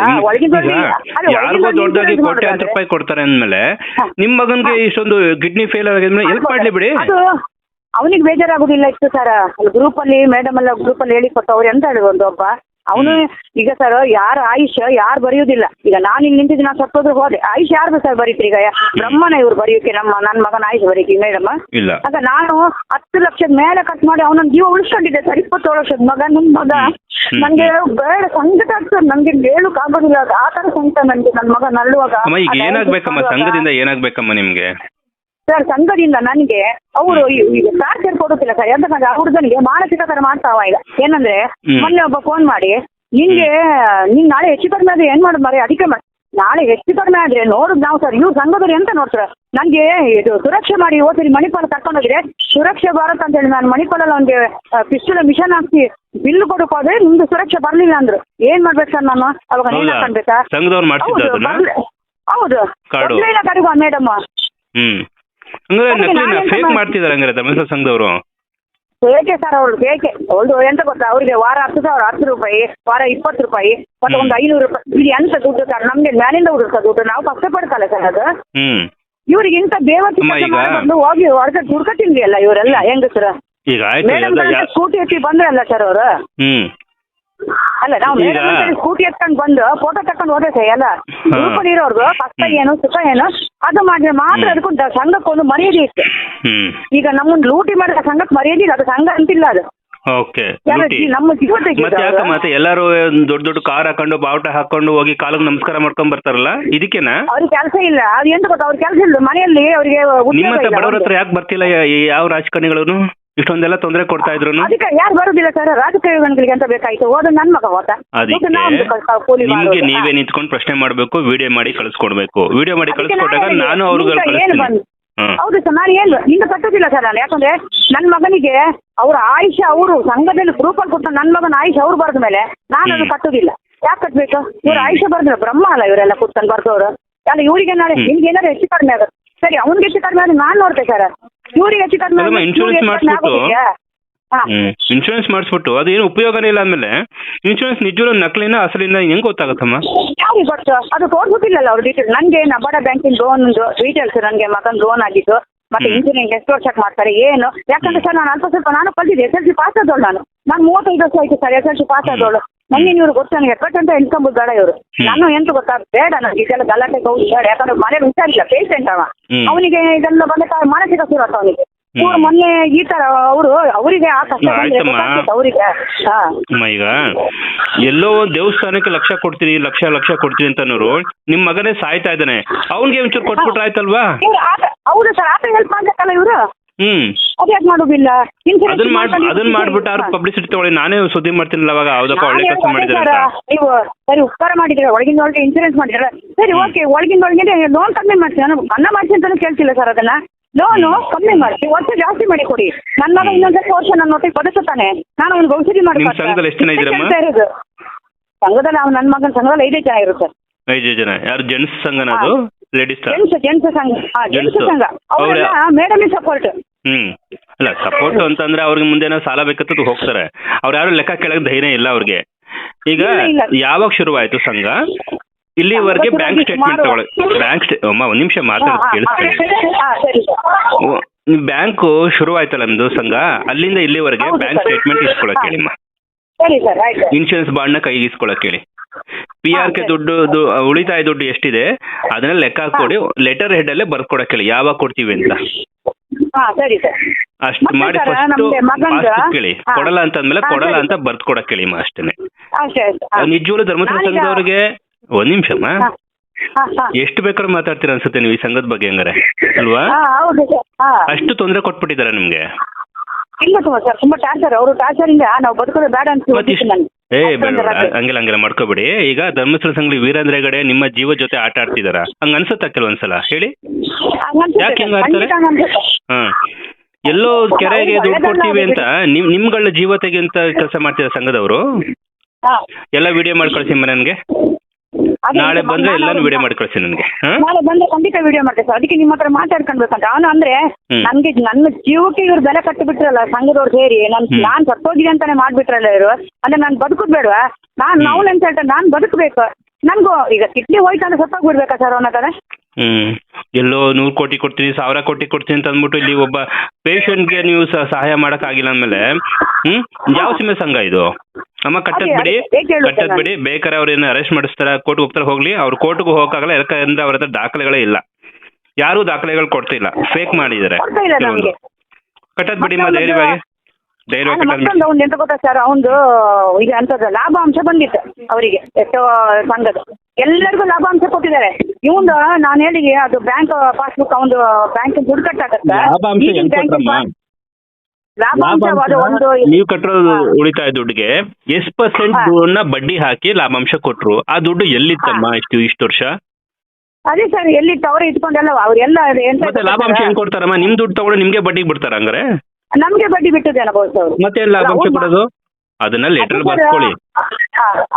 ದೊಡ್ಡದಾಗಿ insurance ಕೋಟ್ಯಾಂತರ ರೂಪಾಯಿ ಕೊಡ್ತಾರೆ ಅಂದ್ಮೇಲೆ. ನಿಮ್ ಮಗನ್ಗೆ ಇಷ್ಟೊಂದು ಕಿಡ್ನಿ ಫೇಲ್ ಆಗಿದ್ಮೇಲೆ ಹೆಲ್ಪ್ ಮಾಡ್ಲಿ ಬಿಡಿ. ಅವನಿಗೆ ಬೇಜಾರಾಗುದಿಲ್ಲ ಇತ್ತು ಸರ್ ಗ್ರೂಪ್ ಅಲ್ಲಿ ಮೇಡಮ್ ಎಲ್ಲ ಗ್ರೂಪ್ ಅಲ್ಲಿ ಹೇಳಿ ಕೊಟ್ಟು ಅವ್ರು ಎಂತ ಹೇಳಿದ್ರು ಒಂದು ಒಬ್ಬ. ಅವನು ಈಗ ಸರ್ ಯಾರ ಆಯುಷ್ ಯಾರು ಬರೆಯುವುದಿಲ್ಲ ಈಗ ನಾನು ಇಲ್ಲಿ ನಿಂತಿದ್ದು ನಾನು ಸತ್ತೋದ್ರು ಹೋದೆ. ಆಯುಷ್ ಯಾರ್ದು ಸರ್ ಬರೀತ್ರಿ ಈಗ? ಬ್ರಹ್ಮನ ಇವ್ರು ಬರೆಯೋಕೆ ನಮ್ಮ ನನ್ನ ಮಗನ ಆಯುಷ್ ಬರೀಕಿ ಮೇಡಮ್ ಇಲ್ಲ. ಆಗ ನಾನು ಹತ್ತು ಲಕ್ಷದ ಮೇಲೆ ಕಟ್ ಮಾಡಿ ಅವನ ಜೀವ ಉಳಿಸ್ಕೊಂಡಿದ್ದೆ ಸರ್ ಇಪ್ಪತ್ತೇಳು ವರ್ಷದ ಮಗ ನನ್ನ ಮಗ. ನಂಗೆ ಬೇಡ ಸಂಕಟ ಆಗ್ತದೆ ನಂಗೆ ಹೇಳಕ್ ಆಗೋದಿಲ್ಲ. ಆತರ ಆ ತರ ಸಂಕಟ ನನ್ಗೆ ನನ್ನ ಮಗ ನಲ್ಲುವಾಗ ಏನಾಗ್ಬೇಕಮ್ಮ? ಸಂಘದಿಂದ ಏನಾಗ್ಬೇಕಮ್ಮ ನಿಮ್ಗೆ? ಸರ್ ಸಂಘದಿಂದ ನನಗೆ ಅವರು ಈಗ ಟಾರ್ಚರ್ ಕೊಡುತ್ತಿಲ್ಲ ಸರ್. ಯಾಕಂದ್ರೆ ಆ ಹುಡುಗನಿಗೆ ಮಾನಸಿಕ ತರ ಮಾಡ್ತಾವ ಈಗ ಏನಂದ್ರೆ ಮೊನ್ನೆ ಒಬ್ಬ ಫೋನ್ ಮಾಡಿ ನಿಂಗೆ ನೀನ್ ನಾಳೆ ಹೆಚ್ಚು ಕಡಿಮೆ ಆದ್ರೆ ಏನ್ ಮಾಡೋದು ಮಾರಿ ಅದಕ್ಕೆ ಮಾಡಿ ನಾಳೆ ಹೆಚ್ಚು ಕಡಿಮೆ ಆದ್ರೆ ನೋಡುದು ನಾವು ಸರ್. ಇವ್ರು ಸಂಘದವ್ರು ಎಂತ ನೋಡ್ತಾರೆ ನನ್ಗೆ ಇದು ಸುರಕ್ಷೆ ಮಾಡಿ ಓದಿ ಮಣಿಪಾಲ್ ಕರ್ಕೊಂಡೋದ್ರೆ ಸುರಕ್ಷೆ ಭಾರತ್ ಅಂತ ಹೇಳಿ ನಾನು ಮಣಿಪಾಲಲ್ಲಿ ಅವ್ನಿಗೆ ಪಿಸ್ಟಲ್ ಮಿಷನ್ ಹಾಕ್ತಿ ಬಿಲ್ ಕೊಡಕ್ ಹೋದ್ರೆ ನಿಮ್ದು ಸುರಕ್ಷೆ ಬರ್ಲಿಲ್ಲ ಅಂದ್ರು. ಏನ್ ಮಾಡ್ಬೇಕು ಸರ್ ನಾನು? ಅವಾಗ ನೀನ್ ಹೌದಾ? ಹಾಕೊಂಡ್ಬೇಕಾ ಹೌದು ಹೌದು. ಮೇಡಮ್ ಹ್ಮ್. ಹಂಗಾರೆ ಅದಕ್ಕೆ ನಕಲಿನ ನಾನೆಂತ ಫೇಕ್ ಮಾಡಿ- ಮಾಡ್ತಿದಾರೆ ಹಂಗಾರೆ ಧರ್ಮಸ್ಥಳ ಸಂಘದವರು ಬೇಕೆ ಸರ್ ಅವಳು ಬೇಕೆ ಅವಳು ಎಂತ ಗೊತ್ತಾ? ಅವ್ರಿಗೆ ವಾರ ಹತ್ತು ಸಾವಿರ ಹತ್ತು ರೂಪಾಯಿ ವಾರ ಇಪ್ಪತ್ತು ರೂಪಾಯಿ ಮತ್ತೆ ಒಂದು ಐನೂರು ರೂಪಾಯಿ. ಇದು ಎಂತ ದುಡ್ಡು ಸರ್? ನಮ್ಗೆ ಮ್ಯಾಲಿಂದ ಹುಡುಕ ದುಡ್ಡು. ನಾವು ಕಷ್ಟಪಡ್ತಲ್ಲ ಸರ್ ಅದು. ಹ್ಮ್. ಇವ್ರಿಗೆ ಇಂಥ ದೇವತೆ ಅಮ್ಮ, ಈಗ- ಬಂದು ಹೋಗಿ ಹೊರಗೆ ದುಡ್ಕ ತಿಂದ್ರಿ ಅಲ್ಲ ಇವರೆಲ್ಲ ಹೆಂಗಸರು? ಈಗ ಆಯ್ತು ಮೇಡಮ್ ಎಲ್ಲ ಯಾ- ಸ್ಕೂಟಿ ಎತ್ತಿ ಬಂದ್ರಲ್ಲ ಸರ್ ಅವರು? ಹ್ಮ್. ಅಲ್ಲ ನಾವು ಈಗ- ಮೇಡಮ್ ಸ್ಕೂಟಿ ಎತ್ಕೊಂಡ್ ಬಂದು ಫೋಟೋ ತಕೊಂಡ್ ಹೋದ್ರೆ ಸರ್ ಎಲ್ಲ ಹಾ. ಗ್ರೂಪಲ್ಲಿ ಇರೋರ್ಗು ಕಷ್ಟ ಏನು ಸುಖ ಏನು ಅದು ಮಾಡಿದ್ರೆ ಮಾತ್ರ ಹ್ಮ್. ಅದಕ್ಕೊಂದು ಸಂಘಕ್ಕೊಂದು ಮರ್ಯಾದೆ ಇತ್ತು. ಹ್ಮ್. ಈಗ ನಮ್ಮನ್ನ ಲೂಟಿ ಮಾಡಿದ ಸಂಘಕ್ಕೆ ಮರ್ಯಾದೆ ಇಲ್ಲ ಅದು ಸಂಘ ಅಂತಿಲ್ಲ ಅದು. ಓಕೆ ಯಾರು ಲೂಟಿ. ಜೀ- ನಮ್ಮ ಜೀವ ಮತ್ತೆ ಯಾಕ ಅವ್ರು. ಮತ್ತೆ ಎಲ್ಲಾರು ದೊಡ್ಡ ದೊಡ್ಡ ಕಾರ್ ಹಾಕೊಂಡು ಬಾವುಟ ಹಾಕೊಂಡು ಹೋಗಿ ಕಾಲಿಗೆ ನಮಸ್ಕಾರ ಮಾಡ್ಕೊಂಡ್ ಬರ್ತಾರಲ್ಲ ಇದಕ್ಕೆನಾ? ಅವ್ರಿಗೆ ಕೆಲಸ ಇಲ್ಲ. ಅದು ಎಂತ ಗೊತ್ತಾ ಅವ್ರ ಕೆಲಸ ಇಲ್ಲ ಮನೆಯಲ್ಲಿ ಅವ್ರಿಗೆ ನಿಮ್ಮಂತ ಬಡವ್ರ ಹತ್ರ ಯಾಕೆ ಬರ್ತಿಲ್ಲ ಯಾ- ಯಾವ ರಾಜಕಾರಣಿಗಳು ಇಷ್ಟೊಂದೆಲ್ಲ ತೊಂದರೆ ಕೊಡ್ತಾ ಇದ್ರು ಅದಕ್ಕೆ ಯಾರು ಬರುದಿಲ್ಲ ಸರ್ ರಾಜಕಾರಣಿಗಳಿಗೆ ಅಂತ ಬೇಕಾಯ್ತು. ಹೋದ ನನ್ ಮಗ ಹೋದ. ಅದಕ್ಕೆ ನಿಮ್ಗೆ ನೀವೇ ನಿಂತ್ಕೊಂಡು ಪ್ರಶ್ನೆ ಮಾಡ್ಬೇಕು ವಿಡಿಯೋ ಮಾಡಿ ಕಳಿಸ್ಕೊಡ್ಬೇಕು. ವಿಡಿಯೋ ಮಾಡಿ ಕಳಿಸ್ಕೊಟ್ಟಾಗ ನಾನು ಅವ್ರಿಗೆ ಕಳಿಸ್ತೀನಿ. ಹೌದು ಸರ್ ನಾನು ಏನು ನಿಂದ ಕಟ್ಟೋದಿಲ್ಲ ಸರ್ ನಾನು. ಯಾಕಂದ್ರೆ ನನ್ನ ಮಗನಿಗೆ ಅವ್ರ ಆಯುಷ ಅವರು ಸಂಘದಲ್ಲಿ ಗ್ರೂಪಲ್ಲಿ ಕೊಟ್ಟು ನನ್ನ ಮಗನ ಆಯುಷ ಅವ್ರು ಬರೆದ ಮೇಲೆ ನಾನು ಅದು. ಕಟ್ಟೋದಿಲ್ಲ. ಯಾಕೆ ಕಟ್ಬೇಕು? ಇವ್ರ. ಆಯುಷ ಬರೆದ್ರೆ ಬ್ರಹ್ಮ ಅಲ್ಲ ಇವರೆಲ್ಲ ಕೂತ್ಕೊಂಡು ಬರ್ದವ್ರು. ಅಲ್ಲ ಇವರಿಗೆ ನಾಳೆ. ನಿಮ್ಗೆ ಏನಾದ್ರು ಹೆಚ್ಚು ಕಡಿಮೆ ಆಗುತ್ತೆ. ಸರಿ ಅವ್ನಿಗೆ ಹೆಚ್ಚು ಕಡಿಮೆ ಆದ್ರೆ ನಾನು ನೋಡ್ತೆ ಸರ್ ಇವ್ರಿಗೆ ಹೆಚ್ಚು ಕಡಿಮೆ ಕಡಿಮೆ ಮಾಡ್ಸ್ಬಿಟ್ಟು- ಇನ್ಶೂರೆನ್ಸ್ ಮಾಡಿಸ್ಬಿಟ್ಟು ಅದೇನು ಉಪಯೋಗನೇ ಇಲ್ಲ ಅಂದ್ಮೇಲೆ ಇನ್ಶೂರೆನ್ಸ್ ನಿಜವೂ ನಕಲಿನ ಅಸಲಿನ ಹೆಂಗ್ ಗೊತ್ತಾಗತ್ತಮ್ಮ? ಯಾರಿಗೆ ಗೊತ್ತು? ಅದು ತೋರ್ಸ್ಬಿಟ್ಟಿಲ್ಲಲ್ಲ ಅವ್ರ ಡೀಟೇಲ್ ನನಗೆ ನಬಾಡ ಬ್ಯಾಂಕಿನ ಲೋನ್ ಡೀಟೇಲ್ಸ್ ನನಗೆ ಮಗನ ಲೋನ್ ಆಗಿದ್ದು ಮತ್ತೆ ಇಂಜಿನಿಯರಿಂಗ್ ಎಷ್ಟು ವರ್ಷಕ್ಕೆ ಮಾಡ್ತಾರೆ ಏನು? ಯಾಕಂದ್ರೆ ಸರ್ ನಾನು ಅಲ್ಪ ಸ್ವಲ್ಪ ನಾನು ಕಲ್ತಿದ್ದೆ ಎಸ್ ಎಲ್ ಸಿ ಪಾಸ್ ಆದವಳು ನಾನು. ನಾನು ಮೂವತ್ತೈದು ವರ್ಷ ಆಯ್ತು sir S L C pass ಆದವಳು. ನನಗೆ ಇವ್ರು ಗೊತ್ತು ನನಗೆ ಎಪ್ಪತ್ತಂತ ಇನ್ಕಮ್ ಬೇಡ ಇವರು. ನಾನು ಎಂತ ಗೊತ್ತಾ ಬೇಡ ನನಗೆ ಇದೆಲ್ಲ ಗಲಾಟೆ ಗೌರಿ ಬೇಡ. ಯಾಕಂದ್ರೆ ಮನೆ ಹುಷಾರಿಲ್ಲ ಪೇಷಂಟ್ ಅವ. ಅವನಿಗೆ ಇದೆಲ್ಲ ಬಂದ ಮಾನಸಿಕ ಸುರತ ಅವನಿಗೆ. ಇವ್ರು ಮೊನ್ನೆ ಈ ತರ ಅವರು ಅವರಿಗೆ ಆ ಕಷ್ಟ ಅವರಿಗೆ. ಅಮ್ಮ ಈಗ ಎಲ್ಲೋ ಒಂದ್ ದೇವಸ್ಥಾನಕ್ಕೆ ಲಕ್ಷ ಕೊಡ್ತೀನಿ ಲಕ್ಷ ಲಕ್ಷ ಕೊಡ್ತೀನಿ ಅಂತ ಅನ್ನೋರು ನಿಮ್ ಮಗನೇ ಸಾಯ್ತಾ ಇದ್ದಾನೆ. ಅವ್ನಿಗೆ ಒಂಚೂರು ಕೊಟ್ಬಿಟ್ರೆ ಆಯ್ತಲ್ವಾ? ಹೌದು ಸರ್ ಆತ ಹೆಲ್ಪ್ ಮಾಡ್ಬೇಕಲ್ಲ ಇವರು. ಹ್ಮ್. ಅದ್ಯಾಕೆ ಮಾಡೋದಿಲ್ಲ? ಇನ್ಸೂರೆನ್ಸ್ ಅದನ್ನ ಮಾಡ್ ಅದನ್ನ ಮಾಡ್ಬಿಟ್ಟು ಅವ್ರು ಪಬ್ಲಿಸಿಟಿ ತಗೊಳ್ಳಿ. ನಾನೇ ಸುದ್ದಿ ಮಾಡ್ತೀನಲ್ಲ ಅವಾಗ ಯಾವ್ದಪ್ಪ ಒಳ್ಳೆ ಕೆಲಸ ಮಾಡಿದ್ರೆ ಅಂತ. ನೀವು ಸರಿ ಉಪಕಾರ ಮಾಡಿದ್ರೆ ಒಳಗಿನ ಒಳಗೆ ಇನ್ಸೂರೆನ್ಸ್ ಮಾಡಿದ್ರೆ. ಸರಿ ಓಕೆ ಒಳಗಿಂದ ಒಳಗೆ ಲೋನ್ ಕಮ್ಮಿ ಮಾಡ್ತೀನಿ. ನಾನು ಅನ್ನ ಮಾಡ್ತೀನಿ ಅಂತಾನು ಕೇಳ್ತಿಲ್ಲ ಸರ್ ಅದನ್ನ. ಲೋನು ಕಮ್ಮಿ ಮಾಡಿ ವರ್ಷ ಜಾಸ್ತಿ ಮಾಡಿ ಕೊಡಿ. ನನ್ನ ಮಗ ಇನ್ನೊಂದು ವರ್ಷ ನನ್ನ ಒಟ್ಟಿಗೆ ಬದುಕುತ್ತಾನೆ ನಾನು ಅವ್ನಿಗೆ ಔಷಧಿ ಸಂಘದಲ್ಲಿ ಎಷ್ಟ್ ಜನ ಇದ್ದೀರಮ್ಮ? ಸಂಘದಲ್ಲಿ ಅವ್ನು ನನ್ನ ಮಗನ ಸಂಘದಲ್ಲಿ ಐದೇ ಜನ ಇರುತ್ತೆ ಐದು ಜನ. ಯಾರು ಜೆಂಟ್ಸ್ ಸಂಘನ ಅದು? ಲೇಡೀಸ್ ಜೆಂಟ್ಸ್ ಜೆಂಟ್ಸ್ ಸಂಘ. ಹಾ ಜೆಂಟ್ಸ್ Gents. ಸಂಘ. ಅವರೆಲ್ಲ ಮೇಡಮ್ ಸಪೋರ್ಟ್ ಹ್ಮ್. ಅಲ್ಲ ಸಪೋರ್ಟ್ ಅಂತಂದ್ರೆ ಅವ್ರಿಗೆ ಮುಂದೆ ಏನೋ ಸಾಲ ಬೇಕಂತ ಹೋಗ್ತಾರೆ. ಅವ್ರು ಯಾರು ಲೆಕ್ಕ ಕೇಳಕ್ ಧೈರ್ಯ ಇಲ್ಲ ಅವ್ರಿಗೆ. ಈಗ ಇಲ್ಲ, ಇಲ್ಲ. ಯಾವಾಗ ಶುರುವಾಯ್ತು ಸಂಘ? ಇಲ್ಲಿವರೆಗೆ ಬ್ಯಾಂಕ್ ಸ್ಟೇಟ್ಮೆಂಟ್ ತಗೊಳ್ಳಿ ಬ್ಯಾಂಕ್ ಅಮ್ಮ ಒಂದ್ ನಿಮಿಷ ಮಾತಾಡೋದು ಕೇಳಿಸ್ತೀನಿ. ಹಾ ಸರಿ ಆಯ್ತಲ್ಲ ಬ್ಯಾಂಕ್ ಶುರುವಾಯ್ತಲ್ಲ ನಮ್ದು ಸಂಘ? ಅಲ್ಲಿಂದ ಇಲ್ಲಿವರೆಗೆ ಹೌದು ಬ್ಯಾಂಕ್ ಸರ್. ಸ್ಟೇಟ್ಮೆಂಟ್ ಇಸ್ಕೊಳಕ್. ಹೇಳಿಮ್ಮ ಸರಿ ಸರ್ನ ಇನ್ಶೂರೆನ್ಸ್ ಬಾಂಡ್ನ ಕೈಗೆ ಇಸ್ಕೊಳಕ್ ಹೇಳಿ ಪಿ ಆರ್ ಕೆ ದುಡ್ಡು ದು- ಉಳಿತಾಯ ದುಡ್ಡು ಎಷ್ಟಿದೆ? ಅದನ್ನ ಲೆಕ್ಕ ಕೊಡಿ ಲೆಟರ್ ಹೆಡ್ ಅಲ್ಲೇ ಬರ್ಕೊಡಕ್ ಹೇಳಿ ಯಾವಾಗ ಕೊಡ್ತೀವಿ ಅಂತ. ಹಾ ಸರಿ ಸರ್. ಅಷ್ಟು ಮತ್ತೆ ಮಾಡಿ ಫಸ್ಟ್ ಮಗಂದು- ಕೇಳಿ. ಹಾ. ಕೊಡಲ್ಲ ಅಂತಂದ್ಮೇಲೆ ಹಾ, ಕೊಡಲ್ಲ ಸರಿ. ಅಂತ ಬರ್ತ್ ಕೊಡಕ್ ಹೇಳಿಮ್ಮ ಅಷ್ಟೇನೆ. ಅಷ್ಟೇ ಅಷ್ಟೇ. ಹಾ. ನಿಜವಾಗ್ಲೂ ಧರ್ಮಸ್ಥಳ ನಾನೀಗ- ಸಂಘದವ್ರಿಗೆ. ಒಂದ್ ನಿಮಿಷಮ್ಮ ಹಾ, ಹಾ, ಹಾ. ಎಷ್ಟು ಬೇಕಾದ್ರೂ ಮಾತಾಡ್ತೀರಾ ಅನ್ಸುತ್ತೆ ನೀವು ಈ ಸಂಘದ ಬಗ್ಗೆ ಹಂಗಾರೆ? ಅಲ್ವಾ? ಹಾ, ಹೌದು ಸರ್. ಹಾ. ಅಷ್ಟು ತೊಂದರೆ ಕೊಟ್ಬಿಟ್ಟಿದಾರ ನಿಮ್ಗೆ? ಇಲ್ಲ ಸರ್ ತುಂಬಾ ಟಾರ್ಚರ್ ಅವರು ಟಾರ್ಚರ್ ಇಂದ ನಾವು ಬದುಕೋದು ಬೇಡ ಅಂತ ಮತ್ತೆ ಹೋಗಿತ್ತು. ಏ ಹಂಗಿಲ್ಲ ಬೇಡ ಬೇಡ ರಾತ್ರಿ. ಹಂಗೆಲ್ಲ ಹಂಗೆಲ್ಲ ಮಾಡ್ಕೋಬೇಡಿ. ಈಗ ಧರ್ಮಸ್ಥಳ ಸಂಗಡಿ ವೀರೇಂದ್ರ ಹೆಗಡೆ ನಿಮ್ಮ ಜೀವ ಜೊತೆ ಆಟ ಆಡ್ತಿದಾರ. ಹಂಗ ಅನ್ಸುತ್ತಾ ಕೆಲವೊಂದ್ಸಲ? ಹೇಳಿ. ಯಾಕೆ ಹಿಂಗ್ ಆಡ್ತಾರೆ? ಹಾ. ಎಲ್ಲೋ ಕೆರೆಗೆ ದುಡ್ಡು ಕೊಡ್ತೀವಿ ಅಂತ ನಿಮ್ ನಿಮ್ಗಳ ಜೀವ ತೆಗೆಂತ ಕೆಲಸ ಮಾಡ್ತಿದ್ದಾರೆ ಸಂಘದವರು. ಎಲ್ಲ ವಿಡಿಯೋ ಮಾಡಿ ಕಳಿಸಿ ನನಗೆ ಅದೇ ನಾಳೆ ಬಂದ್ರೆ ನಾನು ಎಲ್ಲಾನು ವಿಡಿಯೋ ಮಾಡಿ ಕಳಿಸಿ ನನಗೆ. ಹಾ? ನಾಳೆ ಬಂದ್ರೆ ಖಂಡಿತ ವಿಡಿಯೋ ಮಾಡ್ತೇವೆ ಸರ್ ಅದಕ್ಕೆ ನಿಮ್ಮ ಹತ್ರ ಮಾತಾಡ್ಕೊಳ್ಬೇಕಂತ ಅವನು ಅಂದ್ರೆ ಹ್ಮ್. ನನ್ಗೆ ನನ್ನ ಜೀವಕ್ಕೆ ಇವ್ರು ಬೆಲೆ ಕಟ್ಟಿ ಬಿಟ್ರಲ್ಲ ಸಂಘದವ್ರು ಸೇರಿ. ನನ್ ಹ್ಮ್. ನಾನ್ ಸತ್ತೋಗಿದೆ ಅಂತಾನೆ ಮಾಡ್ಬಿಟ್ರಲ್ಲ ಇವರು. ಅಂದ್ರೆ ನಾನ್ ಬದುಕುದ್ ಬೇಡವಾ ನಾನ್ ನೌಲ್ ನಾವು ಅಂತ ಹೇಳ್ತಾರೆ ನಾನ್ ಬದುಕಬೇಕು. ನನ್ಗೂ ಈಗ ಕಿಡ್ನಿ ಹೋಯ್ತು ಅಂದ್ರೆ ಸತ್ತೋಗ್ಬಿಡ್ಬೇಕಾ ಸರ್ ಅವನ ಕಡೆ ಹ್ಮ್. ಎಲ್ಲೋ ನೂರ್ ಕೋಟಿ ಕೊಡ್ತೀನಿ ಸಾವಿರ ಕೋಟಿ ಕೊಡ್ತೀನಿ ಅಂತ ಅಂದ್ಬಿಟ್ಟು ಇಲ್ಲಿ ಒಬ್ಬ ಪೇಷಂಟ್ಗೆ ನೀವು ಸ- ಸಹಾಯ ಮಾಡಕ್ ಆಗಿಲ್ಲ ಅಂದ್ಮೇಲೆ ಹ್ಮ್? ಯಾವ ಸಿಮೆ ಸಂಘ ಇದು? ಅಮ್ಮ ಕಟ್ಟದ್ ಬಿಡಿ. ಕಟ್ಟದ್. ಬಿಡಿ. ಬೇಕಾದ್ರೆ ಅವ್ರೇನು ಅರೆಸ್ಟ್ ಮಾಡಿಸ್ತಾರ ಕೋರ್ಟ್ ಹೋಗ್ತಾರೆ ಹೋಗ್ಲಿ. ಅವ್ರ ಕೋರ್ಟ್ಗೂ ಹೋಗಕ್ಕಾಗಲ್ಲ ಯಾಕಂದ್ರೆ ಅವ್ರ ಹತ್ರ ದಾಖಲೆಗಳೇ ಇಲ್ಲ. ಯಾರು ದಾಖಲೆಗಳು ಕೊಡ್ತಿಲ್ಲ. ಫೇಕ್ ಮಾಡಿದ್ದಾರೆ. ಕೊಡ್ತಾ ಇಲ್ಲ ನಮ್ಗೆ. ಕಟ್ಟದ್ ಬಿಡಿ ಮತ್ತೊಂದು- ಧೈರ್ಯವಾಗಿ. ಧೈರ್ಯವಾಗಿ ಕಟ್ಟದ್ ಬಿಡಿ. ಮತ್ತೊಂದು ಅವ್ನು ಎಂತ ಗೊತ್ತಾ ಸರ್ ಅವಂದು ಈಗ ಅಂತದ ಲಾಭಾಂಶ ಬಂದಿತ್ತು ಅವರಿಗೆ ಎಷ್ಟೋ ಸಂಘದ ಎಲ್ಲರಿಗೂ ಲಾಭಾಂಶ ಕೊಟ್ಟಿದ್ದಾರೆ. ಇವಂದು ನಾನು ಹೇಳಿ ಅದು ಬ್ಯಾಂಕ್ ಪಾಸ್ಬುಕ್ ಅವನು ಬ್ಯಾಂಕ್ ದುಡ್ಡು ಕಟ್ಟಾಗತ್ತೆ ಲಾಭಾಂಶ ಈಗಿನ ಹೆಂಗ್ ಬ್ಯಾಂಕಿನ ಕೊಟ್ರಮ್ಮ? ಪಾ- ಲಾಭಾಂಶ ಅದು ಒಂದು ನೀವು ಕಟ್ಟಿರೋ ಉಳಿತಾಯ ದುಡ್ಡಿಗೆ ಎಷ್ಟ್ ಪರ್ಸೆಂಟ್ ಹಾ. ಬಡ್ಡಿ ಹಾಕಿ ಲಾಭಾಂಶ ಕೊಟ್ರು. ಆ ದುಡ್ಡು ಎಲ್ಲಿತ್ತಮ್ಮ ಇಷ್ಟು ಇಷ್ಟು ವರ್ಷ? ಅದೇ ಸರ್ ಎಲ್ಲಿ ಅವರೇ ಇಟ್ಕೊಂಡೆಲ್ಲ ಅವ್ರೆಲ್ಲ ಎಂತ ಮತ್ತೆ ಲಾಭಾಂಶ ಹೆಂಗ್ ಕೊಡ್ತಾರಮ್ಮ? ನಿಮ್ ದುಡ್ಡು ತಗೊಂಡು ನಿಮ್ಗೆ ಬಡ್ಡಿ ಬಿಡ್ತಾರ ಹಂಗಾರೆ? ನಮ್ಗೆ ಬಡ್ಡಿ ಬಿಟ್ಟಿದ್ದೇನೆ ಬಹುಶಃ ಅವರು. ಮತ್ತೆ ಏನ್ ಲಾಭಾಂಶ ಕೊಡೋದು? ಅದನ್ನ ಲೆಟರ್ ಬರ್ಕೊಳ್ಳಿ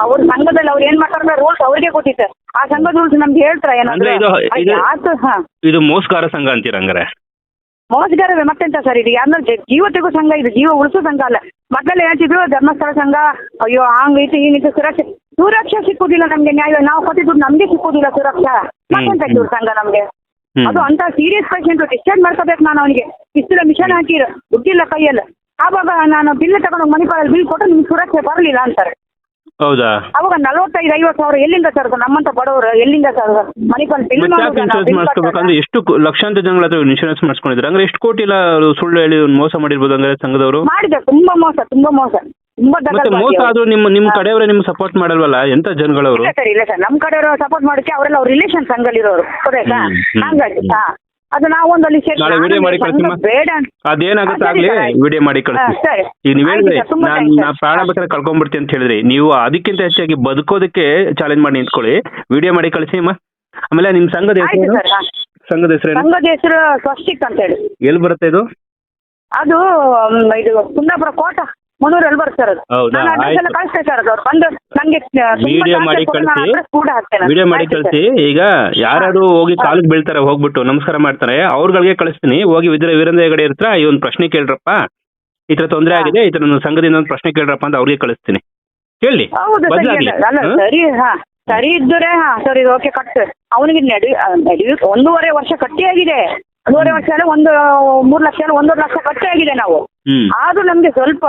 ಅವ್ರ ಸಂಘದಲ್ಲಿ ಅವ್ರು ಏನ್ ಮಾಡ್ತಾರೆ ರೂಲ್ಸ್ ಅವ್ರಿಗೆ ಗೊತ್ತಿತ್ತು ಆ ಸಂಘದ ರೂಲ್ಸ್ ನಮ್ಗೆ ಹೇಳ್ತಾರ ಅಂದ್ರೆ ಇದು- ಇದು- ಮೋಸ್ಕಾರ ಹಾ. ಇದು ಮೋಸಗಾರ ಸಂಘ ಅಂತೀರ ಹಂಗಾರೆ? ಮೋಸಗಾರವೇ ಮತ್ತೆಂತ ಸರ್ ಇದು? ಯಾರು ಜೀವ ತೆಗೋ ಸಂಘ ಇದು ಜೀವ ಉಳಿಸೋ ಸಂಘ ಅಲ್ಲ. ಮೊದಲೇ ಹೇಳ್ತಿದ್ರು ಧರ್ಮಸ್ಥಳ ಸಂಘ ಅಯ್ಯೋ ಹಂಗೈತಿ ಹಿಂಗೈತಿ ಸುರಕ್ಷೆ ಸುರಕ್ಷೆ ಸಿಕ್ಕುದಿಲ್ಲ ನಮ್ಗೆ ನ್ಯಾಯ. ನಾವು ಕೊಟ್ಟಿದ್ದು ನಮ್ಗೆ ಸಿಕ್ಕುದಿಲ್ಲ ಸುರಕ್ಷಾ. ಮತ್ತೆಂತ ಇವ್ರ ಸಂಘ ನಮ್ಗೆ? ಅದು ಅಂತ ಸೀರಿಯಸ್ ಪೇಷಂಟ್ ಡಿಸ್ಚಾರ್ಜ್ ಮಾಡ್ಕೋಬೇಕು ನಾನು ಅವನಿಗೆ. ಇಷ್ಟಿಲ್ಲ ಮಿಷನ್ ಹಾಕಿರ. ದುಡ್ಡಿಲ್ಲ ಕೈಯಲ್ಲಿ. ಆವಾಗ ನಾನು ಬಿಲ್ ತಗೊಂಡು ಮನಿ ಕಾಲಲ್ಲಿ ಬಿಲ್ ಕೊಟ್ಟು ನಿಮ್ಗೆ ಸುರಕ್ಷೆ ಬರಲಿಲ್ಲ ಅಂತಾರೆ. ಹೌದಾ? ಅವಾಗ ನಲವತ್ತೈದು ಐವತ್ತು ಸಾವಿರ ಎಲ್ಲಿಂದ ಸರ್ ನಮ್ಮಂತ ಬಡವರು? ಎಲ್ಲಿಂದ ಸರ್ ಮನೆ ಕಾಲ್ ಬಿಲ್ ಇನ್ಶೂರೆನ್ಸ್ ಮಾಡಿಸ್ಕೋಬೇಕಂದ್ರೆ ಎಷ್ಟು ಕೋ- ಲಕ್ಷಾಂತರ ಜನಗಳ ಹತ್ರ ಇನ್ಶೂರೆನ್ಸ್ ಮಾಡಿಸ್ಕೊಂಡಿದ್ರೆ ಅಂದ್ರೆ ಎಷ್ಟು ಕೋಟಿ ಎಲ್ಲ ಅವ್ರು ಸುಳ್ಳು ಹೇಳಿ ಒಂದ್ ಮೋಸ ಮಾಡಿರ್ಬೋದು ಅಂದ್ರೆ ಸಂಘದವರು? ಮಾಡಿದೆ ತುಂಬಾ ಮೋಸ ತುಂಬಾ ಮೋಸ. ತುಂಬಾ ಮತ್ತೆ ಮೋಸ. ಆದ್ರೂ ನಿಮ್ಮ ನಿಮ್ ಕಡೆಯವರೇ ನಿಮ್ಗೆ ಸಪೋರ್ಟ್ ಮಾಡಲ್ವಲ್ಲ? ಎಂತ ಜನಗಳವರು? ಇಲ್ಲ ಸರ್ ಇಲ್ಲ ಸರ್ ನಮ್ಮ ಕಡೆಯವರು ಸಪೋರ್ಟ್ ಮಾಡಕ್ಕೆ ಅವರೆಲ್ಲ ಅವ್ರ ರಿಲೇಷನ್ ಸಂಘಲ್ಲಿರೋರು ಗೊತ್ತಾಯ್ತಾ? ಹ್ಮ್, ಹ್ಮ್. ಹಂಗಾಗಿ ಹಾ. ಅದು ನಾಳೆ ವಿಡಿಯೋ ಮಾಡಿ ಬೇಡ ಅದೇನಾಗುತ್ತೆ ಆಗ್ಲಿ ವಿಡಿಯೋ ಮಾಡಿ ಕಳಿಸಿ ಸರಿ. ಈಗ ನೀವ್ ಹೇಳಿದ್ರಿ ತುಂಬಾ ನಾನ್ ನಾ. ಪ್ರಾಣ ಬೇಕಾದ್ರೆ ಕಳ್ಕೊಂಡ್ಬಿಡ್ತೀನಿ ಅಂತ ಹೇಳಿದ್ರಿ. ನೀವು ಅದಕ್ಕಿಂತ ಹೆಚ್ಚಾಗಿ ಬದುಕೋದಕ್ಕೆ ಚಾಲೆಂಜ್ ಮಾಡಿ ನಿಂತ್ಕೊಳ್ಳಿ. ವಿಡಿಯೋ ಮಾಡಿ ಕಳಿಸಿ ಅಮ್ಮ ಆಮೇಲೆ ನಿಮ್ ಸಂಘದ ಆಯ್ತು ಹೆಸರು ಸರ್ ಹಾ. ಸಂಘದ ಹೆಸರು ಸಂಘದ ಹೆಸರು ಸ್ವಸ್ತಿಕ್ ಅಂತ ಹೇಳಿ. ಎಲ್ಲಿ ಬರುತ್ತೆ ಇದು? ಅದು ಮ್, ಇದು ಕುಂದಾಪುರ ಕೋಟ. ಬರುತ್ತೆ ಸರ್ ಅದು. ಹೌದಾ? ನಾನು ಅಡ್ರೆಸ್ ಎಲ್ಲ ಆಯ್ತು. ಕಳಿಸ್ತೇನೆ ಸರ್ ಅದು ಅವ್ರು. ಬಂದು ನನಗೆ ವಿಡಿಯೋ ಮಾಡಿ ಕಳಿಸಿ. ವಿಡಿಯೋ ಮಾಡಿ ಕಳಿಸಿ. ಈಗ ಯಾರು ಹೋಗಿ ಕಾಲಿಗೆ ಬೀಳ್ತಾರೆ ಹೋಗ್ಬಿಟ್ಟು ನಮಸ್ಕಾರ ಮಾಡ್ತಾರೆ ಅವ್ರಗಳಿಗೆ ಕಳಿಸ್ತೀನಿ. ಹೋಗಿ ವಿದ್ರ ವೀರೇಂದ್ರ ಹೆಗಡೆ ಹತ್ರ ಈ ಒಂದು ಪ್ರಶ್ನೆ ಕೇಳ್ರಪ್ಪ. ಈ ತರ ತೊಂದರೆ ಆಗಿದೆ ಈ ತರ ಒಂದು ಸಂಘದಿಂದ ಒಂದು ಪ್ರಶ್ನೆ ಕೇಳ್ರಪ್ಪ ಅಂತ ಅವ್ರಿಗೆ ಕಳಿಸ್ತೀನಿ. ಕೇಳಿ. ಹೌದು ಸರಿ ಬದಲಾಗ್ಲಿ. ಅಲ್ಲ ಅಲ್ಲ, ಸರಿ ಹಾ ಸರಿ ಇದ್ದರೆ ಹಾ ಸರಿ ಓಕೆ ಕಟ್ ಅವನಿಗೆ ನಡಿ ಆ, ನಡಿ ಒಂದೂವರೆ ವರ್ಷ ಕಟ್ಟಿ ಆಗಿದೆ ಒಂದೂವರೆ ವರ್ಷ ಅಲ್ಲ ಒಂದು ಮೂರು ಲಕ್ಷ ಅಲ್ಲ ಒಂದೂವರೆ ಲಕ್ಷ ಕಟ್ಟಿ ಆಗಿದೆ ನಾವು. ಹ್ಮ್. ಆದ್ರೂ ನಮ್ಗೆ ಸ್ವಲ್ಪ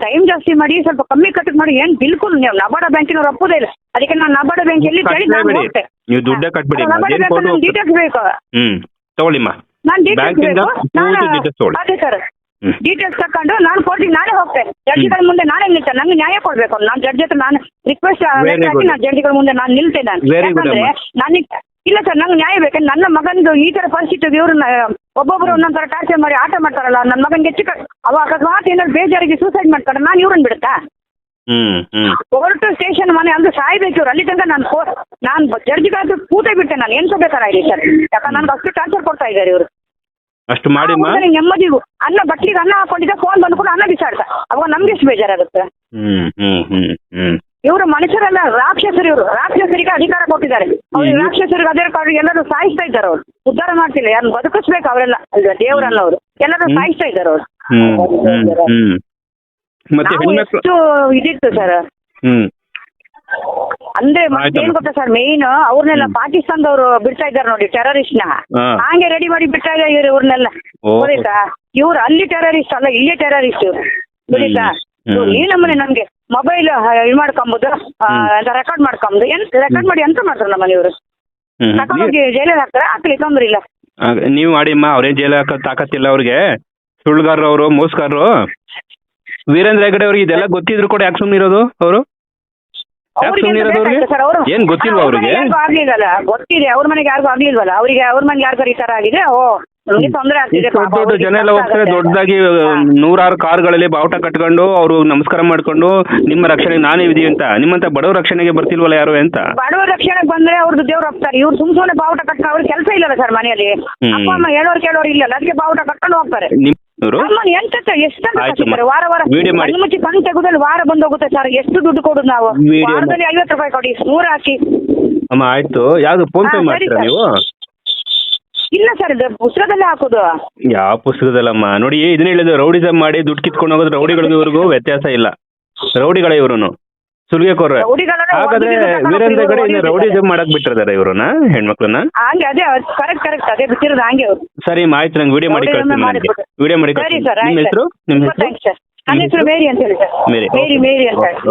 ಟೈಮ್ ಜಾಸ್ತಿ ಮಾಡಿ ಸ್ವಲ್ಪ ಕಮ್ಮಿ ಕಟ್ಟಕ್ ಮಾಡಿ ಏನ್ ಬಿಲ್ಕುಲ್ ನೀವು ನಬಾರ್ಡ ಬ್ಯಾಂಕಿನವ್ರು ಒಪ್ಪುದೇ ಇಲ್ಲ. ಅದಕ್ಕೆ ನಾನು ನಬಾರ್ಡ ಬ್ಯಾಂಕ್ ಎಲ್ಲಿ ಕೇಳಿ ನಾನು ಕಟ್ಲೇಬೇಡಿ. ಹೋಗ್ತೆ ನೀವು ದುಡ್ಡೇ ಕಟ್ಬಿಡಿ. ನಬಾರ್ಡ ಬ್ಯಾಂಕ್ ಡೀಟೇಲ್ಸ್ ಬೇಕು. ಹ್ಮ್. ತಗೊಳ್ಳಿಮ್ಮ. ನಾನು ಡೀಟೇಲ್ಸ್ ಬ್ಯಾಂಕಿಂದ ಬೇಕು. ನಾನು ಪೂರ್ತಿ details ತಗೊಳ್ಳಿ. ಅದೇ ಸರ್ ಹ್ಮ್. ಡೀಟೇಲ್ಸ್ ತಕೊಂಡು ನಾನು ಕೋರ್ಟಿಗೆ ನಾನೇ ಹೋಗ್ತೇನೆ ಜಡ್ಜಿಗಳ ಮುಂದೆ ನಾನೇ ನಿಲ್ತೇನೆ ನಂಗೆ ನ್ಯಾಯ ಕೊಡ್ಬೇಕು. ನಾನು ಜಡ್ಜ್ ಹತ್ರ ನಾನು ರಿಕ್ವೆಸ್ಟ್ Very ಹಾಕಿ good. ನಾನು ಜಡ್ಜಿಗಳ ಮುಂದೆ ನಾನು ನಿಲ್ತೇನೆ ನಾನು. Very good ಯಾಕಂದ್ರೆ ಅಮ್ಮ. ನನಗೆ ಇಲ್ಲ ಸರ್ ನಂಗೆ ನ್ಯಾಯ ಬೇಕು. ನನ್ನ ಮಗನಿಗೆ ಈ ತರ ಪರಿಸ್ಥಿತಿ ಇವ್ರನ್ನ ಒಬ್ಬೊಬ್ಬರು ಒಂದೊಂದು ತರ ಟಾರ್ಚರ್ ಮಾಡಿ ಆಟ ಮಾಡ್ತಾರಲ್ಲ ನನ್ನ ಮಗನಿಗೆ ಹೆಚ್ಚು ಅವಾಗ ಅವ ಅಕಸ್ಮಾತ್ ಏನಾದ್ರು ಬೇಜಾರಿಗೆ ಸೂಸೈಡ್ ಮಾಡ್ತಾರೆ ನಾನು ಇವ್ರನ್ನ ಬಿಡುತ್ತಾ? ಹ್ಮ್ ಹ್ಮ್. ಕೋರ್ಟ್ ಸ್ಟೇಷನ್ ಮನೆ ಅಂದ್ರೆ ಸಾಯ್ಬೇಕು ಇವ್ರು. ಅಲ್ಲಿ ತನಕ ನಾನು ಕೋ ನಾನು ಜಡ್ಜಿಗಾದ್ರು ಕೂತೇ ಬಿಟ್ಟೆ ನಾನು. ಏನ್ ಇಲ್ಲಿ ಸರ್. ಯಾಕಂದ್ರೆ ನನ್ಗೆ ಅಷ್ಟು ಟಾರ್ಚರ್ ಕೊಡ್ತಾ ಇದ್ದಾರೆ ಇವರು. ಅಷ್ಟು ಮಾಡಿಮ್ಮ ನನಗೆ ನೆಮ್ಮದಿಗೂ ಅನ್ನ ಬಟ್ಲಿಗೆ ಅನ್ನ ಹಾಕೊಂಡಿದ್ದೆ ಫೋನ್ ಕೂಡ ಅನ್ನ ಬಿಸಾಡ್ತಾ ಅವಾಗ ನಮ್ಗೆ ಎಷ್ಟು ಬೇಜಾರಾಗುತ್ತೆ? ಹ್ಮ್ ಹ್ಮ್ ಹ್ಮ್ ಹ್ಮ್. ಇವರು ಮನುಷ್ಯರಲ್ಲ ರಾಕ್ಷಸರು ಇವರು. ರಾಕ್ಷಸರಿಗೆ ಅಧಿಕಾರ ಕೊಟ್ಟಿದ್ದಾರೆ. ಅವ್ರು. ರಾಕ್ಷಸರಿಗೆ ಅದೇ ಕಾರಣ ಎಲ್ಲರೂ ಸಾಯಿಸ್ತಾ ಇದ್ದಾರೆ ಅವ್ರು. ಉದ್ಧಾರ ಮಾಡ್ತಿಲ್ಲ ಯಾರು ಬದುಕಿಸ್ಬೇಕು ಅವರೆಲ್ಲ. ದೇವರನ್ನ ಅವರು. ಎಲ್ಲರೂ. ಸಾಯಿಸ್ತಾ ಇದ್ದಾರೆ ಅವ್ರು. ಎಷ್ಟು ಇದಿತ್ತು ಸರ್? ಹ್ಮ್. ಅಂದ್ರೆ ಏನ್ ಗೊತ್ತಾ ಸರ್ ಮೇನ್ ಅವ್ರನ್ನೆಲ್ಲ. ಪಾಕಿಸ್ತಾನದವರು ಬಿಡ್ತಾ ಇದ್ದಾರೆ ನೋಡಿ ಟೆರರಿಸ್ಟ್ನ. ಹಂಗೆ ರೆಡಿ ಮಾಡಿ ಬಿಟ್ಟಾಗ ಇದ್ದಾರೆ ಇವ್ರು ಇವ್ರನ್ನೆಲ್ಲ. ಗೊತ್ತಾಯ್ತಾ? ಇವ್ರು ಅಲ್ಲಿ ಟೆರರಿಸ್ಟ್ ಅಲ್ಲ ಇಲ್ಲೇ ಟೆರರಿಸ್ಟ್ ಇವ್ರು ಗೊತ್ತಾಯ್ತಾ ಏನಮ್ಮನೆ ನಮ್ಮನೆ ನಮ್ಗೆ? ಮೊಬೈಲ್ ಇದು ಮಾಡ್ಕೊಂಬುದು. ರೆಕಾರ್ಡ್ ಮಾಡ್ಕೊಂಬುದು. ಎಂತ ರೆಕಾರ್ಡ್ ಮಾಡಿ ಎಂತ ಮಾಡ್ತಾರೆ ನಮ್ಮ ಮನೆಯವರು ಜೈಲಿಗೆ ಹಾಕ್ತಾರೆ ಹಾಕ್ಲಿ ತೊಂದ್ರೆ ಇಲ್ಲ. ನೀವು ಮಾಡಿಮ್ಮ ಅವ್ರೇನ್ ಜೈಲ್ ಹಾಕೋ ತಾಕತ್ತಿಲ್ಲ ಅವ್ರಿಗೆ. ಸುಳ್ಳುಗಾರರು ಅವರು ಮೋಸಗಾರರು. ವೀರೇಂದ್ರ ಹೆಗಡೆ ಅವ್ರಿಗೆ ಇದೆಲ್ಲ ಗೊತ್ತಿದ್ರು ಕೂಡ ಯಾಕೆ ಅವರು? ಸುಮ್ಮನೆ ಇರೋದು ಅವರು? ಏನ್ ಗೊತ್ತಿಲ್ವಾ ಅವ್ರಿಗೆ? ಗೊತ್ತಿದೆ ಅವ್ರ ಮನೆಗೆ ಯಾರಿಗೂ ಆಗ್ಲಿಲ್ವಲ್ಲ. ಅವರಿಗೆ ಅವ್ರ ಮನೆಗೆ ಯಾರು ಈ ತರ ಆಗಿದೆ? ಓ. ನಮ್ಗೆ ತೊಂದರೆ ಆಗ್ತಿದೆ ಪಾಪ, ದೊಡ್ಡ ದೊಡ್ಡ ಅವ್ರಿಗೆ ಜನ ಎಲ್ಲ ಕಷ್ಟ ಹೋಗ್ತಾರೆ ಆಗುತ್ತೆ. ದೊಡ್ಡದಾಗಿ ನೂರಾರು ನೂರಾರು ಕಾರ್ಗಳಲ್ಲಿ ಬಾವುಟ ಕಟ್ಕೊಂಡು ಅವರು ನಮಸ್ಕಾರ ಮಾಡ್ಕೊಂಡು ನಿಮ್ಮ ರಕ್ಷಣೆಗೆ ನಾನೇ ಇದೀವಿ ಅಂತ. ನಿಮ್ಮಂತ ಬಡವ ರಕ್ಷಣೆಗೆ ಬರ್ತಿಲ್ವಲ್ಲ ಯಾರು ಅಂತ? ಬಡವ ರಕ್ಷಣೆಗೆ ಬಂದ್ರೆ ಅವ್ರದ್ದು ದೇವ್ರು ಹೋಗ್ತಾರೆ. ಇವ್ರು ಸುಮ್ ಸುಮ್ಮನೆ ಬಾವುಟ ಕಟ್ಕೊಂಡು ಅವ್ರಿಗೆ ಕೆಲಸ ಇಲ್ಲ ಸರ್ ಮನೆಯಲ್ಲಿ. ಹ್ಮ್. ಅಪ್ಪ ಅಮ್ಮ ಹೇಳೋರು ಕೇಳೋರು ಇಲ್ಲ ಅದಕ್ಕೆ ಬಾವುಟ ಕಟ್ಕೊಂಡು ಹೋಗ್ತಾರೆ. ಅಮ್ಮನ್ ಎಂತ ಎಷ್ಟಂತ. ಕಟ್ಟಿದ್ದಾರೆ? ವಾರ ವಾರ ವಿಡಿಯೋ ಮಾಡಿ. ಮುಚ್ಚಿ ತೆಗೆದಲ್ಲಿ ವಾರ ಬಂದು ಹೋಗುತ್ತೆ ಸರ್. ಎಷ್ಟು ದುಡ್ಡು ಕೊಡುದು ನಾವು? ವಿಡಿಯೋ ವಾರದಲ್ಲಿ ಐವತ್ತು ರೂಪಾಯಿ ಕೊಡಿ. ನೂರ ಹಾಕಿ. ಅಮ್ಮ ಆಯ್ತು. ಯಾವ್ದು ಫೋನ್ ಪೇ ಹಾ, ಸರಿ ಮಾಡ್ತೀರಾ ಸರ್. ನೀವು? ಇಲ್ಲ ಸರ್ ಇದು ಪುಸ್ತಕದಲ್ಲೇ ಹಾಕೋದು. ಯಾವ ಪುಸ್ತಕದಲ್ಲಮ್ಮ? ನೋಡಿ ಇದನ್ನ ಹೇಳಿದ್ರು ರೌಡಿಸಮ್ ಮಾಡಿ ದುಡ್ಡು ಕಿತ್ಕೊಂಡು ಹೋಗೋದು ರೌಡಿಗಳಿಗೂ ಇವ್ರಿಗೂ ವ್ಯತ್ಯಾಸ ಇಲ್ಲ. ರೌಡಿಗಳ ಇವ್ರುನು. ಸುಲಿಗೆಕೋರ್ರೆ ರೌಡಿಗಳನ್ನ ಹಾಗಾದ್ರೆ ವೀರೇಂದ್ರ ಗಡಿ ಇನ್ನು. ರೌಡಿಸಮ್ ಮಾಡಕ್ ಬಿಟ್ಟಿರ್ತಾರೆ ಇವ್ರನ್ನ ಹೆಣ್ಮಕ್ಳನ್ನ? ಹಂಗೆ ಅದೇ ಕರೆಕ್ಟ್ ಕರೆಕ್ಟ್ ಅದೇ ಬಿಟ್ಟಿರೋದು ಹಂಗೆ ಅವ್ರು. ಸರಿ ಅಮ್ಮ, ಆಯ್ತು ನಂಗೆ ವಿಡಿಯೋ ಮಾಡಿ ರೌಡಿಸಮ್ ಕಳ್ಸಿ ವಿಡಿಯೋ ಮಾಡಿ ಸರಿ ನಿಮ್ಮ ಆಯ್ತು ಹೆಸರು? ನಿಮ್ಮ ಹೆಸರು? ಥ್ಯಾಂಕ್ಸ್ ಸರ್ ನನ್ನ ಹೆಸರು ಮೇರಿ ಅಂತ ಹೇಳಿ ಸರ್ ಮೇರಿ. ಮೇರಿ ಮೇರಿ ಅಂತ ಹೇಳಿ